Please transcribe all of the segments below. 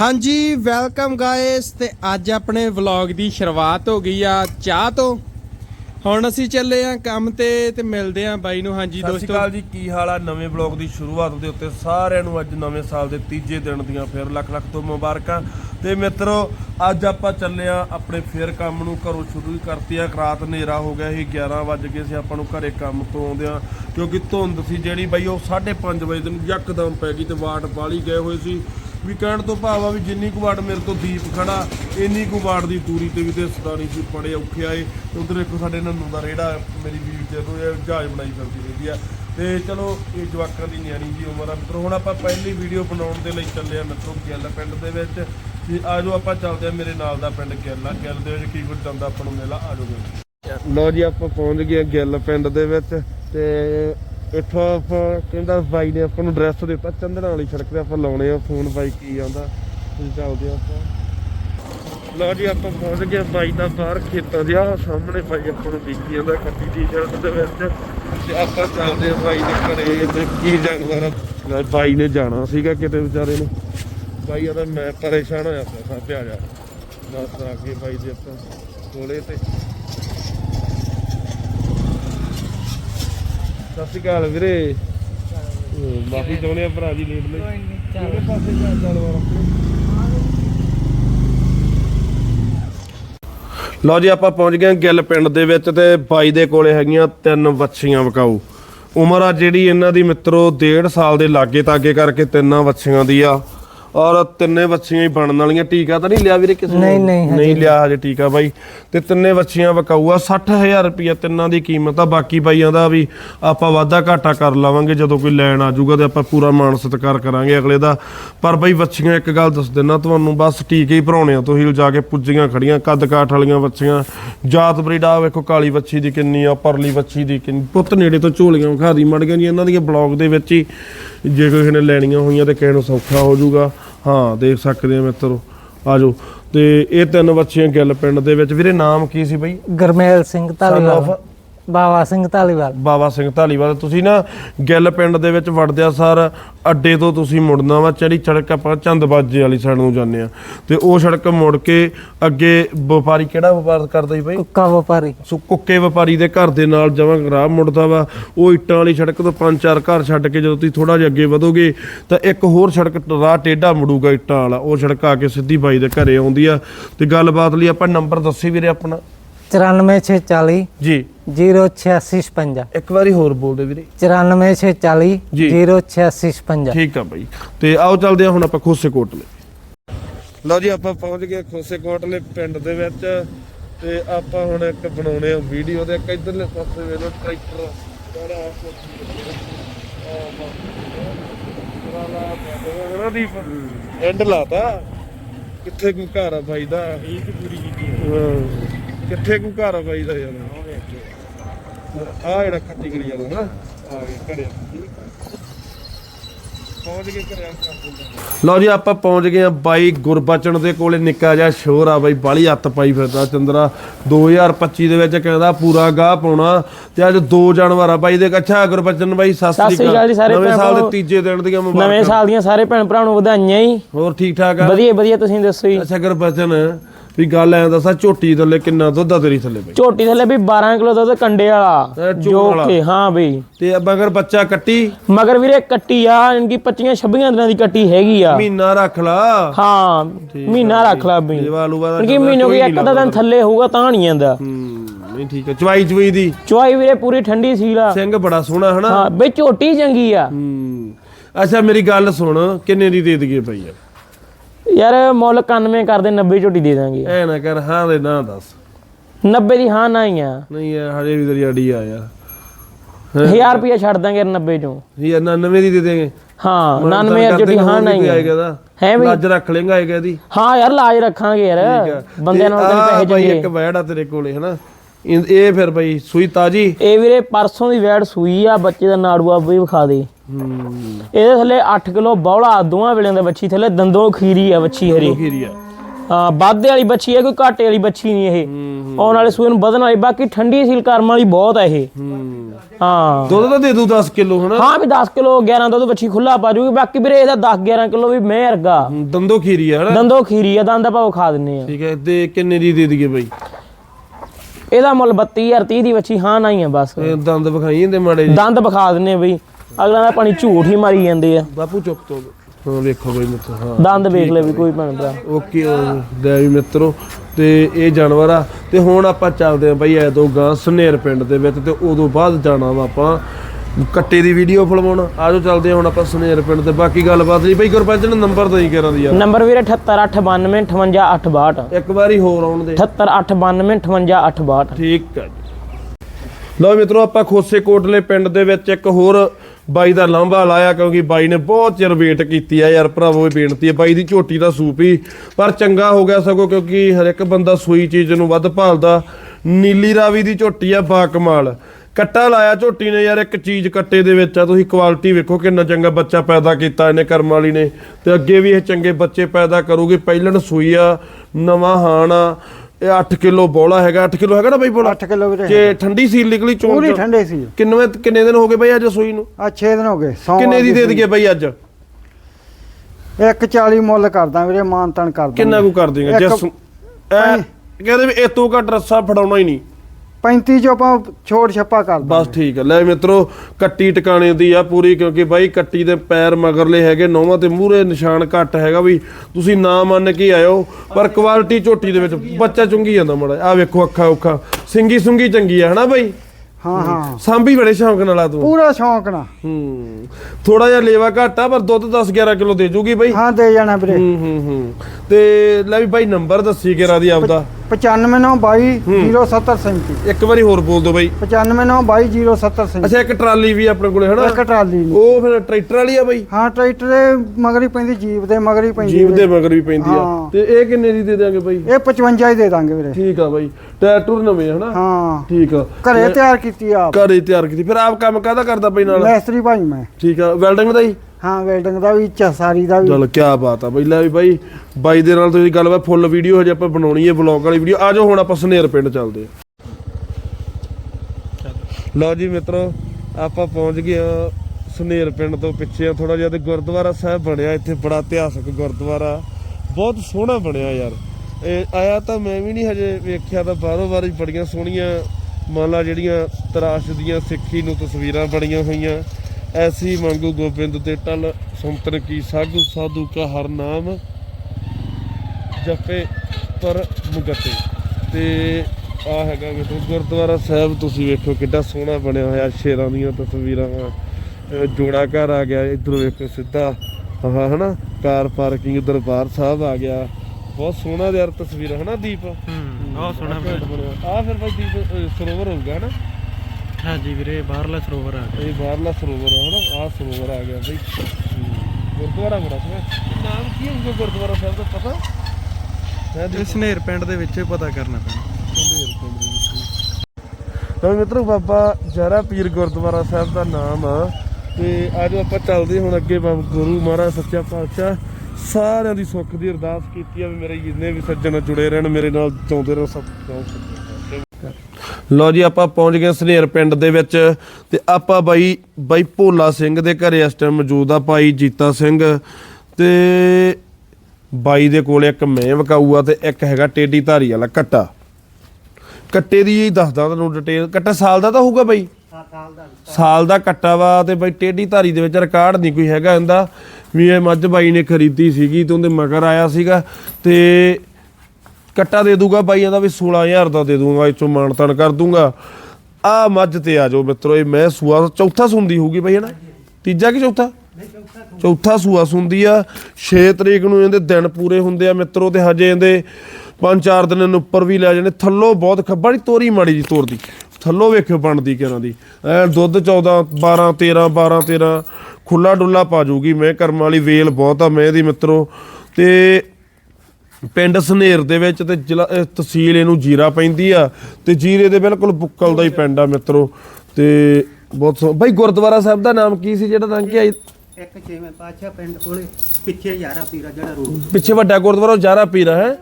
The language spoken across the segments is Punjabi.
ਹਾਂਜੀ ਵੈਲਕਮ ਗਾਇਸ ਤੇ ਅੱਜ ਆਪਣੇ ਵਲੌਗ ਦੀ ਸ਼ੁਰੂਆਤ ਹੋ ਗਈ ਆ ਚਾਹ ਤੋਂ। ਹੁਣ ਅਸੀਂ ਚੱਲੇ ਆ ਕੰਮ ਤੇ ਤੇ ਮਿਲਦੇ ਆ ਬਾਈ ਨੂੰ। ਹਾਂਜੀ ਸਤਿ ਸ਼੍ਰੀ ਦੋਸਤੋ। ਅਕਾਲ ਜੀ ਕੀ ਹਾਲ ਆ? ਨਵੇਂ ਬਲੌਗ ਦੀ ਸ਼ੁਰੂਆਤ ਦੇ ਉੱਤੇ ਸਾਰਿਆਂ ਨੂੰ ਅੱਜ ਨਵੇਂ ਸਾਲ ਦੇ ਤੀਜੇ ਦਿਨ ਦੀਆਂ ਫਿਰ ਲੱਖ ਲੱਖ ਤੋਂ ਮੁਬਾਰਕਾਂ। ਤੇ ਮਿੱਤਰੋ ਅੱਜ ਆਪਾਂ ਚੱਲੇ ਆ ਆਪਣੇ ਫਿਰ ਕੰਮ ਨੂੰ ਘਰੋਂ ਸ਼ੁਰੂ ਹੀ ਕਰਤੀ ਆ। ਰਾਤ ਹਨੇਰਾ ਹੋ ਗਿਆ ਸੀ 11 ਵਜ ਗਏ ਸੀ ਆਪਾਂ ਨੂੰ ਘਰੇ ਕੰਮ ਤੋਂ ਆਉਂਦਿਆਂ। ਕਿਉਂਕਿ ਧੁੰਦ ਸੀ ਜਿਹੜੀ ਬਾਈ ਉਹ 5:30 ਵਜੇ ਦਿਨ ਯਕਦਮ ਪੈ ਗਈ ਤੇ ਵਾਟ ਬਾਲੀ ਗਏ ਹੋਏ ਸੀ। ਵੀ ਕਹਿਣ ਤੋਂ ਭਾਵ ਆ ਵੀ ਜਿੰਨੀ ਕੁ ਵਾਟ ਮੇਰੇ ਤੋਂ ਦੀਪ ਖੜਾ, ਇੰਨੀ ਕੁ ਵਾਟ ਦੀ ਦੂਰੀ ਤੇ ਵੀ ਤੇ ਸਤਾਨੀ ਸੀ ਬੜੇ ਔਖੇ ਆਏ। ਤੇ ਉਧਰ ਇੱਕ ਸਾਡੇ ਨੰਨੂ ਦਾ ਰੇੜਾ ਮੇਰੀ ਵੀਰ ਜਦੋਂ ਇਹ ਜਹਾਜ਼ ਬਣਾਈ ਫਿਰਦੀ ਰਹਿੰਦੀ ਆ। ਤੇ ਚਲੋ, ਇਹ ਜਵਾਕਾਂ ਦੀ ਨਿਆਣੀ ਜੀ ਉਮਰ ਆ ਮਿੱਤਰੋ। ਹੁਣ ਆਪਾਂ ਪਹਿਲੀ ਵੀਡੀਓ ਬਣਾਉਣ ਦੇ ਲਈ ਚੱਲੇ ਆ ਮਿੱਤਰੋ ਗਿੱਲ ਪਿੰਡ ਦੇ ਵਿੱਚ। ਤੇ ਆਜੋ ਆਪਾਂ ਚੱਲਦੇ ਆ ਮੇਰੇ ਨਾਲ ਦਾ ਪਿੰਡ ਗਿੱਲ ਆ। ਗਿੱਲ ਦੇ ਵਿੱਚ ਕੀ ਕੁਝ ਜਾਂਦਾ ਆਪਾਂ ਨੂੰ ਮੇਲਾ, ਆਜੋ ਗਿੱਲ ਲੋ ਜੀ, ਆਪਾਂ ਪਹੁੰਚ ਗਏ ਗਿੱਲ ਪਿੰਡ ਦੇ ਵਿੱਚ। ਤੇ ਇੱਥੋਂ ਆਪਾਂ ਕਹਿੰਦਾ ਬਾਈ ਨੇ ਆਪਾਂ ਨੂੰ ਐਡਰੈਸ ਦਿੱਤਾ ਚੰਦਣਾ ਵਾਲੀ ਸੜਕ ਤੇ ਆਪਾਂ ਲਾਉਣੇ ਆ ਫੋਨ ਬਾਈ ਕੀ ਆਉਂਦਾ ਤੇ ਚੱਲਦੇ ਆ ਆਪਾਂ। ਲਓ ਜੀ, ਆਪਾਂ ਪਹੁੰਚ ਗਏ ਬਾਈ ਦਾ ਬਾਹਰ ਖੇਤਾਂ ਦੇ ਆ ਸਾਹਮਣੇ ਬਾਈ ਆਪਾਂ ਨੂੰ ਦਿਖੀ ਜਾਂਦਾ ਕੱਟੀ ਟੀ-ਸ਼ਰਟ ਦੇ ਵਿੱਚ। ਤੇ ਆਪਾਂ ਚੱਲਦੇ ਆ ਬਾਈ ਦੇ ਘਰੇ ਤੇ ਕੀ ਜਾਨਵਰ ਬਾਈ ਨੇ ਜਾਣਾ ਸੀਗਾ ਕਿਤੇ ਵਿਚਾਰੇ ਨੂੰ। ਬਾਈ ਆਦਾ ਮੈਂ ਪਰੇਸ਼ਾਨ ਹੋਇਆ ਪਿਆ ਸਾਹ ਜਾ। ਦੱਸ ਆ ਕੇ ਬਾਈ ਦੇ ਆਪਾਂ ਕੋਲੇ ਤੇ ਸਤਿ ਸ਼੍ਰੀ ਅਕਾਲ ਵੀਰੇ। ਮਾਫੀ ਚਾਹੁੰਦੇ ਆ ਭਰਾ ਜੀ ਲੇਟ ਲਈ ਕਿਹੜੇ ਪਾਸੇ ਜਾਨਵਰ ਆਪਣੇ ਲਓ ਜੀ ਆਪਾਂ ਪਹੁੰਚ ਗਏ ਗਿੱਲ ਪਿੰਡ ਦੇ ਵਿੱਚ ਤੇ ਬਾਈ ਦੇ ਕੋਲੇ ਹੈਗੀਆਂ ਤਿੰਨ ਵੱਛੀਆਂ ਵਕਾਊ। ਉਮਰ ਆ ਜਿਹੜੀ ਇਹਨਾਂ ਦੀ ਮਿੱਤਰੋ 1.5 ਸਾਲ ਦੇ ਲਾਗੇ ਤਾਗੇ ਕਰਕੇ ਤਿੰਨਾਂ ਵੱਛੀਆਂ ਦੀ ਆ। ਔਰ ਤਿੰਨੇ ਵੱਛੀਆਂ ਹੀ ਬਣਨ ਵਾਲੀਆਂ ਟੀਕਾ ਤਾਂ ਨਹੀਂ ਲਿਆ ਵੀਰੇ ਕਿਸੇ ਨੇ? ਨਹੀਂ, ਨਹੀਂ, ਹਜੇ ਨਹੀਂ ਲਿਆ ਹਜੇ ਟੀਕਾ ਬਾਈ। ਤੇ ਤਿੰਨੇ ਵੱਛੀਆਂ ਵਕਾਊ ਆ 60000 ਰੁਪਏ ਤਿੰਨਾਂ ਦੀ ਕੀਮਤ ਆ ਬਾਕੀ ਬਾਈਆਂ ਦਾ ਵੀ ਆਪਾਂ ਵਾਧਾ ਘਾਟਾ ਕਰ ਲਵਾਂਗੇ ਜਦੋਂ ਕੋਈ ਲੈਣ ਆ ਜਾਊਗਾ ਤੇ ਆਪਾਂ ਪੂਰਾ ਮਾਣ ਸਤਿਕਾਰ ਕਰਾਂਗੇ ਅਗਲੇ ਦਾ। ਪਰ ਬਾਈ ਵੱਛੀਆਂ ਇੱਕ ਗੱਲ ਦੱਸ ਦਿੰਨਾ ਤੁਹਾਨੂੰ ਬਸ ਟੀਕੇ ਹੀ ਭਰਾਉਣੇ ਆ ਤੁਸੀਂ ਜਾ ਕੇ ਪੁੱਜੀਆਂ ਖੜੀਆਂ ਕੱਦ ਕਾਠ ਵਾਲੀਆਂ ਵੱਛੀਆਂ। ਜਾਤ ਬਰੀਡ ਆ ਵੇਖੋ ਕਾਲੀ ਵੱਛੀ ਦੀ ਕਿੰਨੀ ਆ ਪਰਲੀ ਵੱਛੀ ਦੀ ਕਿੰਨੀ ਪੁੱਤ ਨੇੜੇ ਤੋਂ ਝੋਲੀਆਂ ਵਿਖਾ ਦੀ ਮੜ ਗਈਆਂ ਜੀ ਇਹਨਾਂ ਦੀਆਂ ਬਲੌਗ ਦੇ ਵਿੱਚ ਹੀ ਜੇ ਕਿਸੇ ਨੇ ਲੈਣੀਆਂ ਹੋਈਆਂ ਤੇ ਕਿਸੇ ਨੂੰ ਸੌਖਾ ਹੋ ਜਾਊਗਾ। ਹਾਂ ਦੇਖ ਸਕਦੇ ਆ ਮਿੱਤਰੋ। ਆਜੋ। ਤੇ ਇਹ ਤਿੰਨ ਬੱਚੀਆਂ ਗਿੱਲ ਪਿੰਡ ਦੇ ਵਿੱਚ। ਵੀਰੇ ਨਾਮ ਕੀ ਸੀ ਬਈ? ਗਰਮੇਲ ਸਿੰਘ ਧਾਲੀਵਾਲ। ਬਾਵਾ ਸਿੰਘ ਧਾਲੀਵਾਲ। ਬਾਬਾ ਸਿੰਘ ਢਾਲੀਵਾਲ ਤੁਸੀਂ ਨਾ ਗਿੱਲ ਪਿੰਡ ਦੇ ਵਿੱਚ ਵੜਦਿਆ ਸਰ ਅੱਡੇ ਤੋਂ ਤੁਸੀਂ ਮੁੜਨਾ ਵਾ ਜਿਹੜੀ ਸੜਕ ਆਪਾਂ ਚੰਦਬਾਜੇ ਵਾਲੀ ਸਾਈਡ ਨੂੰ ਜਾਂਦੇ ਆ। ਤੇ ਉਹ ਸੜਕ ਮੁੜ ਕੇ ਅੱਗੇ ਵਪਾਰੀ ਕਿਹੜਾ ਵਪਾਰ ਕਰਦਾ ਸੀ ਬਈ? ਕੁੱਕਾ ਵਪਾਰੀ। ਸੋ ਕੁੱਕੇ ਵਪਾਰੀ ਦੇ ਘਰ ਦੇ ਨਾਲ ਜਮਾਂ ਰਾਹ ਮੁੜਦਾ ਵਾ। ਉਹ ਇੱਟਾਂ ਵਾਲੀ ਸੜਕ ਤੋਂ ਪੰਜ ਚਾਰ ਘਰ ਛੱਡ ਕੇ ਜਦੋਂ ਤੁਸੀਂ ਥੋੜਾ ਜਿਹਾ ਅੱਗੇ ਵਧੋਗੇ ਤਾਂ ਇੱਕ ਹੋਰ ਸੜਕ ਰਾਹ ਟੇਢਾ ਮੁੜੂਗਾ ਇੱਟਾਂ ਵਾਲਾ। ਉਹ ਸੜਕ ਆ ਕੇ ਸਿੱਧੀ ਬਾਈ ਦੇ ਘਰੇ ਆਉਂਦੀ ਆ। ਤੇ ਗੱਲਬਾਤ ਲਈ ਆਪਾਂ ਨੰਬਰ ਦੱਸੀ ਵੀਰੇ ਆਪਣਾ। 94640 ਜੀ। 08656 ਇੱਕ ਵਾਰੀ ਹੋਰ ਬੋਲ ਦੇ ਵੀਰੇ। 94640 ਜੀ। 08656 ਠੀਕ ਆ ਬਾਈ। ਤੇ ਆਓ ਚੱਲਦੇ ਆ ਹੁਣ ਆਪਾਂ ਖੋਸੇ ਕੋਟਲੇ ਲਓ ਜੀ ਆਪਾਂ ਪਹੁੰਚ ਗਏ ਖੋਸੇ ਕੋਟਲੇ ਪਿੰਡ ਦੇ ਵਿੱਚ। ਤੇ ਆਪਾਂ ਹੁਣ ਇੱਕ ਬਣਾਉਣੇ ਆ ਵੀਡੀਓ ਦੇ ਇੱਕ ਇਧਰਲੇ ਪਾਸੇ ਵੇਲੋ ਟਰੈਕਟਰ ਜਿਹੜਾ ਐਂਡ ਲਾਤਾ। ਕਿੱਥੇ ਕੋ ਘਰ ਆ ਬਾਈ ਦਾ? ਇਹ ਕਿ ਪੂਰੀ ਕੀਤੀ ਕਿੱਥੇ ਕੋ ਘਰ ਆ ਬਾਈ ਦਾ ਯਾਰ? ਆ ਜਿਹੜਾ ਖੱਟੀ ਗਲੀ ਵਾਲਾ ਨਾ। ਆ ਗਿਆ ਘਰੇ ਪਹੁੰਚ ਗਏ ਘਰੇ ਲਓ ਜੀ ਆਪਾਂ ਪਹੁੰਚ ਗਏ ਆ ਬਾਈ ਗੁਰਬਚਨ ਦੇ ਕੋਲੇ ਨਿੱਕਾ ਜਿਹਾ ਸ਼ੋਰ ਆ ਬਾਈ ਬਾਲੀ ਹੱਥ ਪਾਈ ਫਿਰਦਾ ਚੰਦਰਾ। 2025 ਦੇ ਵਿੱਚ ਕਹਿੰਦਾ ਪੂਰਾ ਗਾਹ ਪਾਉਣਾ। ਤੇ ਅੱਜ ਦੋ ਜਾਨਵਰ ਆ ਬਾਈ ਦੇ। ਅੱਛਾ ਗੁਰਬਚਨ ਬਾਈ ਸਤਿ ਸ੍ਰੀ ਅਕਾਲ ਜੀ ਸਾਰੇ ਨਵੇਂ ਭੈਣ ਸਾਲ ਦੇ। ਤੀਜੇ ਦਿਨ ਦੀਆਂ ਨਵੇਂ ਮੁਬਾਰਕਾਂ ਸਾਲ ਦੀਆਂ ਸਾਰੇ ਭੈਣ ਭਰਾਵਾਂ ਨੂੰ ਵਧਾਈਆਂ ਜੀ। ਹੋਰ ਠੀਕ ਠਾਕ ਆ? ਵਧੀਆ ਵਧੀਆ ਤੁਸੀਂ ਦੱਸੋ ਜੀ। ਅੱਛਾ ਗੁਰਬਚਨ ਵੀ ਗੱਲ ਐਂ ਦੱਸਾਂ ਝੋਟੀ ਥੱਲੇ ਕਿੰਨਾ ਦੁੱਧ ਆ ਤੇਰੀ ਥੱਲੇ ਬਾਈ? ਝੋਟੀ ਥੱਲੇ ਵੀ 12 ਕਿਲੋ ਦੁੱਧ ਕੰਡੇ ਵਾਲਾ ਜੋ। ਕਿ ਹਾਂ ਬਈ। ਤੇ ਅਗਰ ਬੱਚਾ ਕੱਟੀ? ਮਗਰ ਵੀਰੇ ਕੱਟੀ ਆ ਇਨਕੀ 25 26 ਦਿਨਾਂ ਦੀ ਕੱਟੀ ਹੈਗੀ ਆ। ਮਹੀਨਾ ਰੱਖ ਲਾ। ਹਾਂ ਮਹੀਨਾ ਰੱਖ ਲਾ ਬਈ। ਇਨਕੀ ਮਹੀਨੇ ਕੋਈ ਇੱਕ ਦਿਨ ਥੱਲੇ ਹੋਊਗਾ ਤਾਂ ਨਹੀਂ ਹੂੰ ਨਹੀਂ ਠੀਕ ਹੈ ਚਵਾਈ ਚਵਾਈ ਦੀ? ਚੁਆਈ ਵੀਰੇ ਪੂਰੀ ਠੰਡੀ ਸੀਲਾ ਸਿੰਘ ਬੜਾ ਸੋਹਣਾ ਹਨਾ? ਹਾਂ ਬਈ ਝੋਟੀ ਚੰਗੀ ਆ। ਹੂੰ। ਅੱਛਾ ਮੇਰੀ ਗੱਲ ਸੁਣ ਕਿੰਨੇ ਦੀ ਦੇ ਦਈਏ ਪਈ ਆ ਯਾਰ ਮੁੱਲ 91 ਕਰਦੇ 90 ਝੋਟੀ ਦੇ ਦਾਂਗੇ। ਐ ਨਾ ਕਰ ਹਾਂ ਦੇ ਨਾ ਦੱਸ। 90 ਦੀ ਹਾਂ ਨਾ ਹੀ ਆ। ਨਹੀਂ ਯਾਰ ਹਜੇ ਵੀ ਤੇਰੀ ਅੜੀ ਆ ਯਾਰ। 1000 ਰੁਪਿਆ ਛੱਡ ਦਾਂਗੇ 90 ਚੋਂ। ਇਹ 99 ਦੀ ਦੇ ਦੇਗੇ। ਹਾਂ 99 ਯਾਰ ਝੋਟੀ ਹਾਂ ਨਾ ਹੀ ਆਏਗਾ ਹੈ ਬਈ ਲੱਜ ਰੱਖ ਲੇਗਾ ਆਏਗਾ ਦੀ ਹਾਂ ਯਾਰ ਲਾਜ ਰੱਖਾਂਗੇ ਯਾਰ। ਬੰਦਿਆਂ ਨਾਲ ਤੈਨੂੰ ਪੈਸੇ ਚੰਗੇ। ਇੱਕ ਆ ਤੇਰੇ ਕੋਲੇ ਹਨਾ? ਇਹ ਫਿਰ ਬਈ ਸੂਈ ਤਾਜੀ? ਇਹ ਵੀਰੇ ਪਰਸੋਂ ਦੀ ਵੈੜ ਸੂਈ ਆ ਬੱਚੇ ਦਾ ਨਾੜੂਆ ਵੀ ਵਿਖਾ ਦੇ। ਹੂੰ। ਇਹਦੇ ਥੱਲੇ 8 ਕਿਲੋ ਬੌਲਾ ਦੋਵਾਂ ਵੇਲਿਆਂ ਦੇ ਬੱਚੀ ਥੱਲੇ ਦੰਦੋਂ ਖੀਰੀ ਆ ਬੱਚੀ ਹਰੀ। ਖੀਰੀ ਆ। ਹਾਂ ਵਾਧੇ ਵਾਲੀ ਬੱਚੀ ਹੈ ਕੋਈ ਘਾਟੇ ਵਾਲੀ ਬੱਚੀ ਨਹੀਂ ਇਹ। ਆਉਣ ਵਾਲੇ ਸੂਏ ਨੂੰ ਵਧਣ ਵਾਲੀ ਬਾਕੀ ਠੰਡੀ ਸੀਲ ਕਰਮ ਵਾਲੀ ਬਹੁਤ ਹੈ ਇਹ। ਹਾਂ। ਦੁੱਧ ਤਾਂ ਦੇ ਦੂ 10 ਕਿਲੋ ਹਨਾ? ਹਾਂ ਵੀ 10 ਕਿਲੋ 11 ਦੁੱਧ ਬੱਚੀ ਖੁੱਲਾ ਪਾ ਜੂਗੀ ਬਾਕੀ ਵੀਰੇ ਇਹਦਾ 10 11 ਕਿਲੋ ਵੀ ਮੈਂ ਵਰਗਾ। ਦੰਦੋ ਖੀਰੀ ਆ ਹਨਾ? ਦੰਦੋ ਖੀਰੀ ਆ ਦੰਦ ਭਾਵੇਂ ਖਾ ਦਿੰਨੇ ਆ। ਠੀਕ ਹੈ ਤੇ ਕਿੰਨੇ ਦੀ ਦੇ ਦਈਏ ਬਾਈ? ਇਹਦਾ ਮੁੱਲ 32000 30 ਦੀ ਬੱਚੀ ਹਾਂ ਨਾ ਹੀ ਆ ਬਸ। ਇਹ ਦੰਦ ਵਿਖਾਈ ਜਾਂਦੇ ਮਾੜੇ ਜੀ ਦੰਦ ਵਿਖਾ ਦਿੰਨੇ ਬਈ। ਅਗਲਾ ਦਾ ਪਾਣੀ ਝੂਠ ਹੀ ਮਾਰੀ ਜਾਂਦੇ ਆ। ਬਾਪੂ ਚੁੱਪ ਤੋਂ। ਹਾਂ ਵੇਖੋ ਬਾਈ ਮਿੱਤਰ ਹਾਂ। ਦੰਦ ਵੇਖ ਲੈ ਵੀ ਕੋਈ ਭੈਣ ਭਰਾ। ਓਕੇ ਲੈ ਵੀ ਮਿੱਤਰੋ। ਤੇ ਇਹ ਜਾਨਵਰ ਆ। ਤੇ ਹੁਣ ਆਪਾਂ ਚੱਲਦੇ ਆਂ ਬਾਈ ਐਦੋਂ ਗਾਂ ਸਨੇਰ ਪਿੰਡ ਦੇ ਵਿੱਚ ਤੇ ਉਦੋਂ ਬਾਅਦ ਜਾਣਾ ਵਾ ਆਪਾਂ। ਕੱਟੇ ਦੀ ਵੀਡੀਓ ਫਿਲਮਾਉਣ ਆਜੋ ਚੱਲਦੇ ਹੁਣ ਆਪਾਂ ਸਨੇਰ ਪਿੰਡ ਤੇ। ਬਾਕੀ ਗੱਲਬਾਤ ਜੀ ਬਾਈ ਗੁਰਪੰਚ ਨੇ ਨੰਬਰ ਹੀ ਕਰਾਂ ਦੀ ਯਾਰ ਨੰਬਰ ਵੀਰੇ 78892 58862 ਇੱਕ ਵਾਰੀ ਹੋਰ ਆਉਣ ਦੇ। 78892 58862 ਠੀਕ ਹੈ ਜੀ ਲਓ ਮਿੱਤਰੋ ਆਪਾਂ ਖੋਸੇ ਕੋਟਲੇ ਪਿੰਡ ਦੇ ਵਿੱਚ ਇੱਕ ਹੋਰ ਬਾਈ ਦਾ ਲਾਂਭਾ ਲਾਇਆ ਕਿਉਂਕਿ ਬਾਈ ਨੇ ਬਹੁਤ ਚਿਰ ਵੇਟ ਕੀਤੀ ਆ। ਯਾਰ ਭਰਾਵੋ ਇਹ ਬੇਨਤੀ ਹੈ ਬਾਈ ਦੀ ਝੋਟੀ ਦਾ ਸੂਪ ਹੀ। ਪਰ ਚੰਗਾ ਹੋ ਗਿਆ ਸਗੋਂ ਕਿਉਂਕਿ ਹਰ ਇੱਕ ਬੰਦਾ ਸੂਈ ਚੀਜ਼ ਨੂੰ ਵੱਧ ਭਾਲਦਾ। ਨੀਲੀ ਰਾਵੀ ਦੀ ਝੋਟੀ ਆ ਬਾ ਕਮਾਲ ਕੱਟਾ ਲਾਇਆ ਝੋਟੀ ਨੇ ਯਾਰ ਇੱਕ ਚੀਜ਼ ਕੱਟੇ ਦੇ ਵਿੱਚ ਆ ਤੁਸੀਂ ਕੁਆਲਿਟੀ ਵੇਖੋ ਕਿੰਨਾ ਚੰਗਾ ਬੱਚਾ ਪੈਦਾ ਕੀਤਾ ਇਹਨੇ ਕਰਮ ਵਾਲੀ ਨੇ। ਤੇ ਅੱਗੇ ਵੀ ਇਹ ਚੰਗੇ ਬੱਚੇ ਪੈਦਾ ਕਰੂਗੀ ਪਹਿਲਣ ਸੂਈ ਆ ਨਵਾਂ ਹਾਣ ਆ ਇਹ 8 ਕਿਲੋ ਬੋਲਾ ਹੈਗਾ 8 ਕਿਲੋ ਹੈਗਾ ਨਾ ਬਾਈ ਬੋਲਾ 8 ਕਿਲੋ ਵੀਰੇ ਜੇ ਠੰਡੀ ਸੀਲ ਨਿਕਲੀ ਚੋਣ ਪੂਰੀ ਚੋਂ। ਠੰਡੇ ਸੀ ਕਿੰਨੇ ਕਿੰਨੇ ਦਿਨ ਹੋ ਗਏ ਬਾਈ ਅੱਜ ਸੂਈ ਨੂੰ? ਆ 6 ਦਿਨ ਹੋ ਗਏ ਕਿੰਨੇ ਦੀ ਦੇ ਦਈਏ ਬਾਈ ਅੱਜ? 140 ਮੁੱਲ ਕਰਦਾ ਵੀਰੇ ਮਾਨ ਤਾਨ ਕਰਦਾ ਕਿੰਨਾ ਕੁ ਕਰ ਦੇਗਾ? ਜਸ ਕਹਿੰਦੇ ਵੀ ਇਹ ਤੋਂ ਘੱਟ ਰੱਸਾ ਫੜਾਉਣਾ ਹੀ ਨਹੀਂ। 35 ਚੋਂ ਆਪਾਂ ਛੋੜ ਛੱਪਾ ਕਰਦਾ ਬਸ ਠੀਕ ਹੈ ਲੈ ਮਿੱਤਰੋ ਕੱਟੀ ਟਿਕਾਣੇ ਦੀ ਆ ਪੂਰੀ ਕਿਉਂਕਿ ਬਾਈ ਕੱਟੀ ਦੇ ਪੈਰ ਮਗਰਲੇ ਹੈਗੇ ਨੌਵਾਂ ਤੇ ਮੂਹਰੇ ਨਿਸ਼ਾਨ ਘੱਟ ਹੈਗਾ ਵੀ ਤੁਸੀਂ ਨਾ ਮੰਨ ਕੇ ਆਇਓ ਪਰ ਕੁਆਲਿਟੀ ਝੋਟੀ ਦੇ ਵਿੱਚ ਬੱਚਾ ਚੁੰਗੀ ਜਾਂਦਾ ਮੜਾ ਆ ਵੇਖੋ ਅੱਖਾਂ ਉੱਖਾਂ ਸਿੰਗੀ ਸੁੰਗੀ ਚੰਗੀ ਆ ਹਨਾ ਬਾਈ? ਹਾਂ ਹਾਂ। ਸਾਂਭੀ ਬੜੇ ਸ਼ੌਂਕ ਨਾਲ ਆ ਤੂੰ। ਪੂਰਾ ਸ਼ੌਂਕ ਨਾ ਹੂੰ। ਥੋੜਾ ਜਿਹਾ ਲੇਵਾ ਘੱਟ ਆ ਪਰ ਦੁੱਧ 10 11 ਕਿਲੋ ਦੇ ਜੂਗੀ ਬਾਈ। ਹਾਂ ਦੇ ਜਾਣਾ ਵੀਰੇ। ਹੂੰ ਹੂੰ ਹੂੰ। ਤੇ ਲੈ ਵੀ ਬਾਈ ਨੰਬਰ ਦੱਸੀ ਕਿਰਾ ਦੀ ਆਪਦਾ। 9592 0737 ਇੱਕ ਵਾਰੀ ਹੋਰ ਬੋਲ ਦਿਓ ਬਾਈ। 9592 0737 ਅੱਛਾ ਇੱਕ ਟਰਾਲੀ ਵੀ ਆਪਣੇ ਕੋਲੇ ਹਨਾ? ਇੱਕ ਟਰਾਲੀ ਨੂੰ ਉਹ ਫਿਰ ਟਰੈਕਟਰ ਵਾਲੀ ਆ ਬਾਈ? ਹਾਂ ਟਰੈਕਟਰ ਦੇ ਮਗਰ ਹੀ ਪੈਂਦੀ ਜੀਪ ਦੇ ਮਗਰ ਹੀ ਪੈਂਦੀ ਜੀਪ ਦੇ। ਮਗਰ ਵੀ ਪੈਂਦੀ ਆ। ਹਾਂ। ਤੇ ਇਹ ਕਿੰਨੇ ਦੀ ਦੇ ਦਿਆਂਗੇ ਬਾਈ? ਇਹ 55 ਹੀ ਦੇ ਦਾਂਗੇ ਵੀਰੇ। ਠੀਕ ਆ ਬਾਈ। ਟਰੈਕਟਰ ਨਵੇਂ ਹਨਾ? ਹਾਂ। ਠੀਕ ਆ। ਘਰੇ ਤਿਆਰ ਕੀਤੀ ਆ ਆਪ। ਘਰੇ ਤਿਆਰ ਕੀਤੀ। ਫਿਰ ਆਪ ਕੰਮ ਕਾਹਦਾ ਕਰਦਾ ਬਾਈ ਨਾਲ? ਮੈਸਤਰੀ ਭਾਈ ਮੈਂ। ਠੀਕ ਆ। ਵੈਲਡਿੰਗ ਦਾ ਹੀ? ਹਾਂ ਵੈਲਡਿੰਗ ਦਾ ਵੀ ਚਸਾਰੀ ਦਾ ਵੀ। ਚਲ ਕੀ ਬਾਤ ਆ ਬਾਈ। ਲੈ ਵੀ ਬਾਈ ਬਾਈ ਦੇ ਨਾਲ ਤੁਸੀਂ ਗੱਲਬਾਤ ਫੁੱਲ ਵੀਡੀਓ ਹਜੇ ਆਪਾਂ ਬਣਾਉਣੀ ਹੈ ਵਲੌਗ ਵਾਲੀ ਵੀਡੀਓ। ਆ ਹੁਣ ਆਪਾਂ ਸਨੇਰ ਪਿੰਡ ਚੱਲਦੇ ਆ ਲਓ ਜੀ ਮਿੱਤਰੋ, ਆਪਾਂ ਪਹੁੰਚ ਗਏ ਆ ਸਨੇਰ ਪਿੰਡ ਤੋਂ ਪਿੱਛੇ ਆ ਥੋੜਾ ਜਿਹਾ ਤੇ ਗੁਰਦੁਆਰਾ ਸਾਹਿਬ ਬਣਿਆ, ਇੱਥੇ ਬੜਾ ਇਤਿਹਾਸਕ ਗੁਰਦੁਆਰਾ। ਬਹੁਤ ਸੋਹਣਾ ਬਣਿਆ ਯਾਰ। ਇਹ ਆਇਆ ਤਾਂ ਮੈਂ ਵੀ ਨਹੀਂ ਹਜੇ ਵੇਖਿਆ, ਤਾਂ ਬਾਹਰੋਂ ਬਾਹਰ ਹੀ ਬੜੀਆਂ ਸੋਹਣੀਆਂ ਮਾਲਾ ਜਿਹੜੀਆਂ ਤਰਾਸ਼ ਦੀਆਂ ਸਿੱਖੀ ਨੂੰ ਤਸਵੀਰਾਂ ਬਣੀਆਂ ਹੋਈਆਂ। ਐਸੀ ਮੰਗੂ ਗੋਬਿੰਦ ਤੇ ਟਲ ਸੰਤਨ ਕੀ ਸਾਧੂ ਸਾਧੂ ਕਾ ਹਰ ਨਾਮ ਜਪੇ ਪਰ ਮੁਗਤੇ ਤੇ ਆ ਹੈਗਾ ਵੇਖੋ ਗੁਰਦੁਆਰਾ ਸਾਹਿਬ ਤੁਸੀਂ ਵੇਖੋ ਕਿੱਡਾ ਸੋਹਣਾ ਬਣਿਆ ਹੋਇਆ ਸ਼ੇਰਾਂ ਦੀਆਂ ਤਸਵੀਰਾਂ ਜੋੜਾ ਘਰ ਆ ਗਿਆ ਇਧਰੋਂ ਵੇਖੋ ਸਿੱਧਾ ਆਹ ਹਨਾ ਕਾਰ ਪਾਰਕਿੰਗ ਦਰਬਾਰ ਸਾਹਿਬ ਆ ਗਿਆ। ਬਹੁਤ ਸੋਹਣਾ ਯਾਰ ਤਸਵੀਰ ਹਨਾ ਦੀਪ? ਬਹੁਤ ਸੋਹਣਾ ਆ ਫਿਰ ਬਾਈ ਦੀਪ ਸਰੋਵਰ ਹੋਊਗਾ ਹਨਾ? ਹਾਂਜੀ ਵੀਰੇ ਬਾਹਰਲਾ ਸਰੋਵਰ ਆ ਇਹ ਬਾਹਰਲਾ ਸਰੋਵਰ ਆ ਹਨਾ? ਆ ਸਰੋਵਰ ਆ ਗਿਆ ਬਈ। ਗੁਰਦੁਆਰਾ ਬੜਾ ਸੋਹਣਾ। ਨਾਮ ਕੀ ਹੋਊਗਾ ਗੁਰਦੁਆਰਾ ਸਾਹਿਬ ਦਾ ਪਤਾ? ਹੈ ਇਹ ਸਨੇਰ ਪਿੰਡ ਦੇ ਵਿੱਚ ਹੀ ਪਤਾ ਕਰਨਾ ਪੈਣਾ। ਤਾਂ ਮਿੱਤਰੋ ਬਾਬਾ ਜਰਾ ਪੀਰ ਗੁਰਦੁਆਰਾ ਸਾਹਿਬ ਦਾ ਨਾਮ ਆ। ਤੇ ਅੱਜ ਆਪਾਂ ਚੱਲਦੇ ਹੁਣ ਅੱਗੇ ਬਾਬਾ ਗੁਰੂ ਮਹਾਰਾਜ ਸੱਚਾ ਪਾਤਸ਼ਾਹ। ਸਾਰਿਆਂ ਦੀ ਸੁੱਖ ਦੀ ਅਰਦਾਸ ਕੀਤੀ ਆ ਵੀ ਮੇਰੇ ਜਿੰਨੇ ਵੀ ਸੱਜਣ ਜੁੜੇ ਰਹਿਣ ਮੇਰੇ ਨਾਲ ਚਾਉਂਦੇ ਰਹੋ ਸਭ ਲੋ ਜੀ ਆਪਾਂ ਪਹੁੰਚ ਗਏ ਸਨੇਰ ਪਿੰਡ ਦੇ ਵਿੱਚ ਤੇ ਆਪਾਂ ਬਾਈ ਬਾਈ ਭੋਲਾ ਸਿੰਘ ਦੇ ਘਰੇ ਇਸ ਟਾਈਮ ਮੌਜੂਦ ਆ ਭਾਈ ਜੀਤਾ ਸਿੰਘ ਤੇ ਬਾਈ ਦੇ ਕੋਲ ਇੱਕ ਮੈਂ ਵਕਾਊ ਆ ਤੇ ਇੱਕ ਹੈਗਾ ਟੇਡੀ ਧਾਰੀ ਵਾਲਾ ਕੱਟਾ। ਕੱਟੇ ਦੀ ਹੀ ਦੱਸਦਾ ਤੁਹਾਨੂੰ ਡਿਟੇਲ ਕੱਟਾ ਸਾਲ ਦਾ ਤਾਂ ਹੋਊਗਾ ਬਾਈ? ਸਾਲ ਦਾ। ਕੱਟਾ ਵਾ ਤੇ ਬਾਈ ਟੇਢੀ ਧਾਰੀ ਦੇ ਵਿੱਚ ਰਿਕਾਰਡ ਨਹੀਂ ਕੋਈ ਹੈਗਾ ਇਹਦਾ। ਵੀ ਇਹ ਮੱਝ ਬਾਈ ਨੇ ਖਰੀਦੀ ਸੀਗੀ ਤੇ ਉਹਦੇ ਮਗਰ ਆਇਆ ਸੀਗਾ ਤੇ ਕੱਟਾ ਦੇ ਦੂਗਾ ਬਾਈ, ਇਹਦਾ ਵੀ 16000 ਦਾ ਦੇ ਦੂੰਗਾ ਇਹ ਚੋਂ ਮਾਣ ਮਾਨਤਾਨ ਕਰ ਦੂੰਗਾ। ਆ ਮੱਝ ਤੇ ਆ ਜਾਓ ਮਿੱਤਰੋ, ਇਹ ਮੈਂ ਸੂਆ, ਚੌਥਾ ਸੁੰਦੀ ਹੋਊਗੀ ਬਾਈ, ਹਨਾ? ਤੀਜਾ ਕਿ ਚੌਥਾ? ਚੌਥਾ ਸੂਆ ਸੁੰਦੀ ਆ। 6 ਤਰੀਕ ਨੂੰ ਇਹਦੇ ਦਿਨ ਪੂਰੇ ਹੁੰਦੇ ਆ ਮਿੱਤਰੋ ਤੇ ਹਜੇ ਇਹਦੇ 5-4 ਦਿਨ ਨੂੰ ਉੱਪਰ ਵੀ ਲੈ ਜਾਣੇ। ਥੱਲੋਂ ਬਹੁਤ ਖੱਬਾ ਖੱਬੜੀ ਤੋਰੀ ਮਾੜੀ ਜੀ ਤੋਰਦੀ ਥੱਲੋਂ ਵੇਖਿਓ ਬਣਦੀ ਕਿਰਾਂ ਦੀ। ਐ ਦੁੱਧ 14 12 13 12 13 ਖੁੱਲਾ ਡੁੱਲਾ ਪਾ ਜੂਗੀ ਮੈਂ ਕਰਮ ਵਾਲੀ ਵੇਲ ਬਹੁਤ ਆ, ਮੈਂ ਇਹਦੀ ਮਿੱਤਰੋ। ਤੇ ਪਿੰਡ ਸਨੇਰ ਦੇ ਵਿੱਚ ਤੇ ਜ਼ਿਲ੍ਹਾ ਤਹਿਸੀਲ ਇਹਨੂੰ ਜੀਰਾ ਪੈਂਦੀ ਆ। ਤੇ ਜੀਰੇ ਦੇ ਬਿਲਕੁਲ ਬੁੱਕਲ ਦਾ ਹੀ ਪਿੰਡ ਆ ਮਿੱਤਰੋ। ਤੇ ਬਹੁਤ ਸੋ ਬਾਈ ਗੁਰਦੁਆਰਾ ਸਾਹਿਬ ਦਾ ਨਾਮ ਕੀ ਸੀ ਜਿਹੜਾ ਲੰਘ ਕੇ ਆਈ ਇੱਕ ਛੇਵੇਂ ਪਾਤਸ਼ਾਹ ਪਿੰਡ ਕੋਲੇ ਪਿੱਛੇ ਯਾਰਾ ਪੀਰਾ ਜਿਹੜਾ ਰੋਡ। ਪਿੱਛੇ ਵੱਡਾ ਗੁਰਦੁਆਰਾ ਉਹ ਜਾਰਾ ਪੀਰ ਹੈ।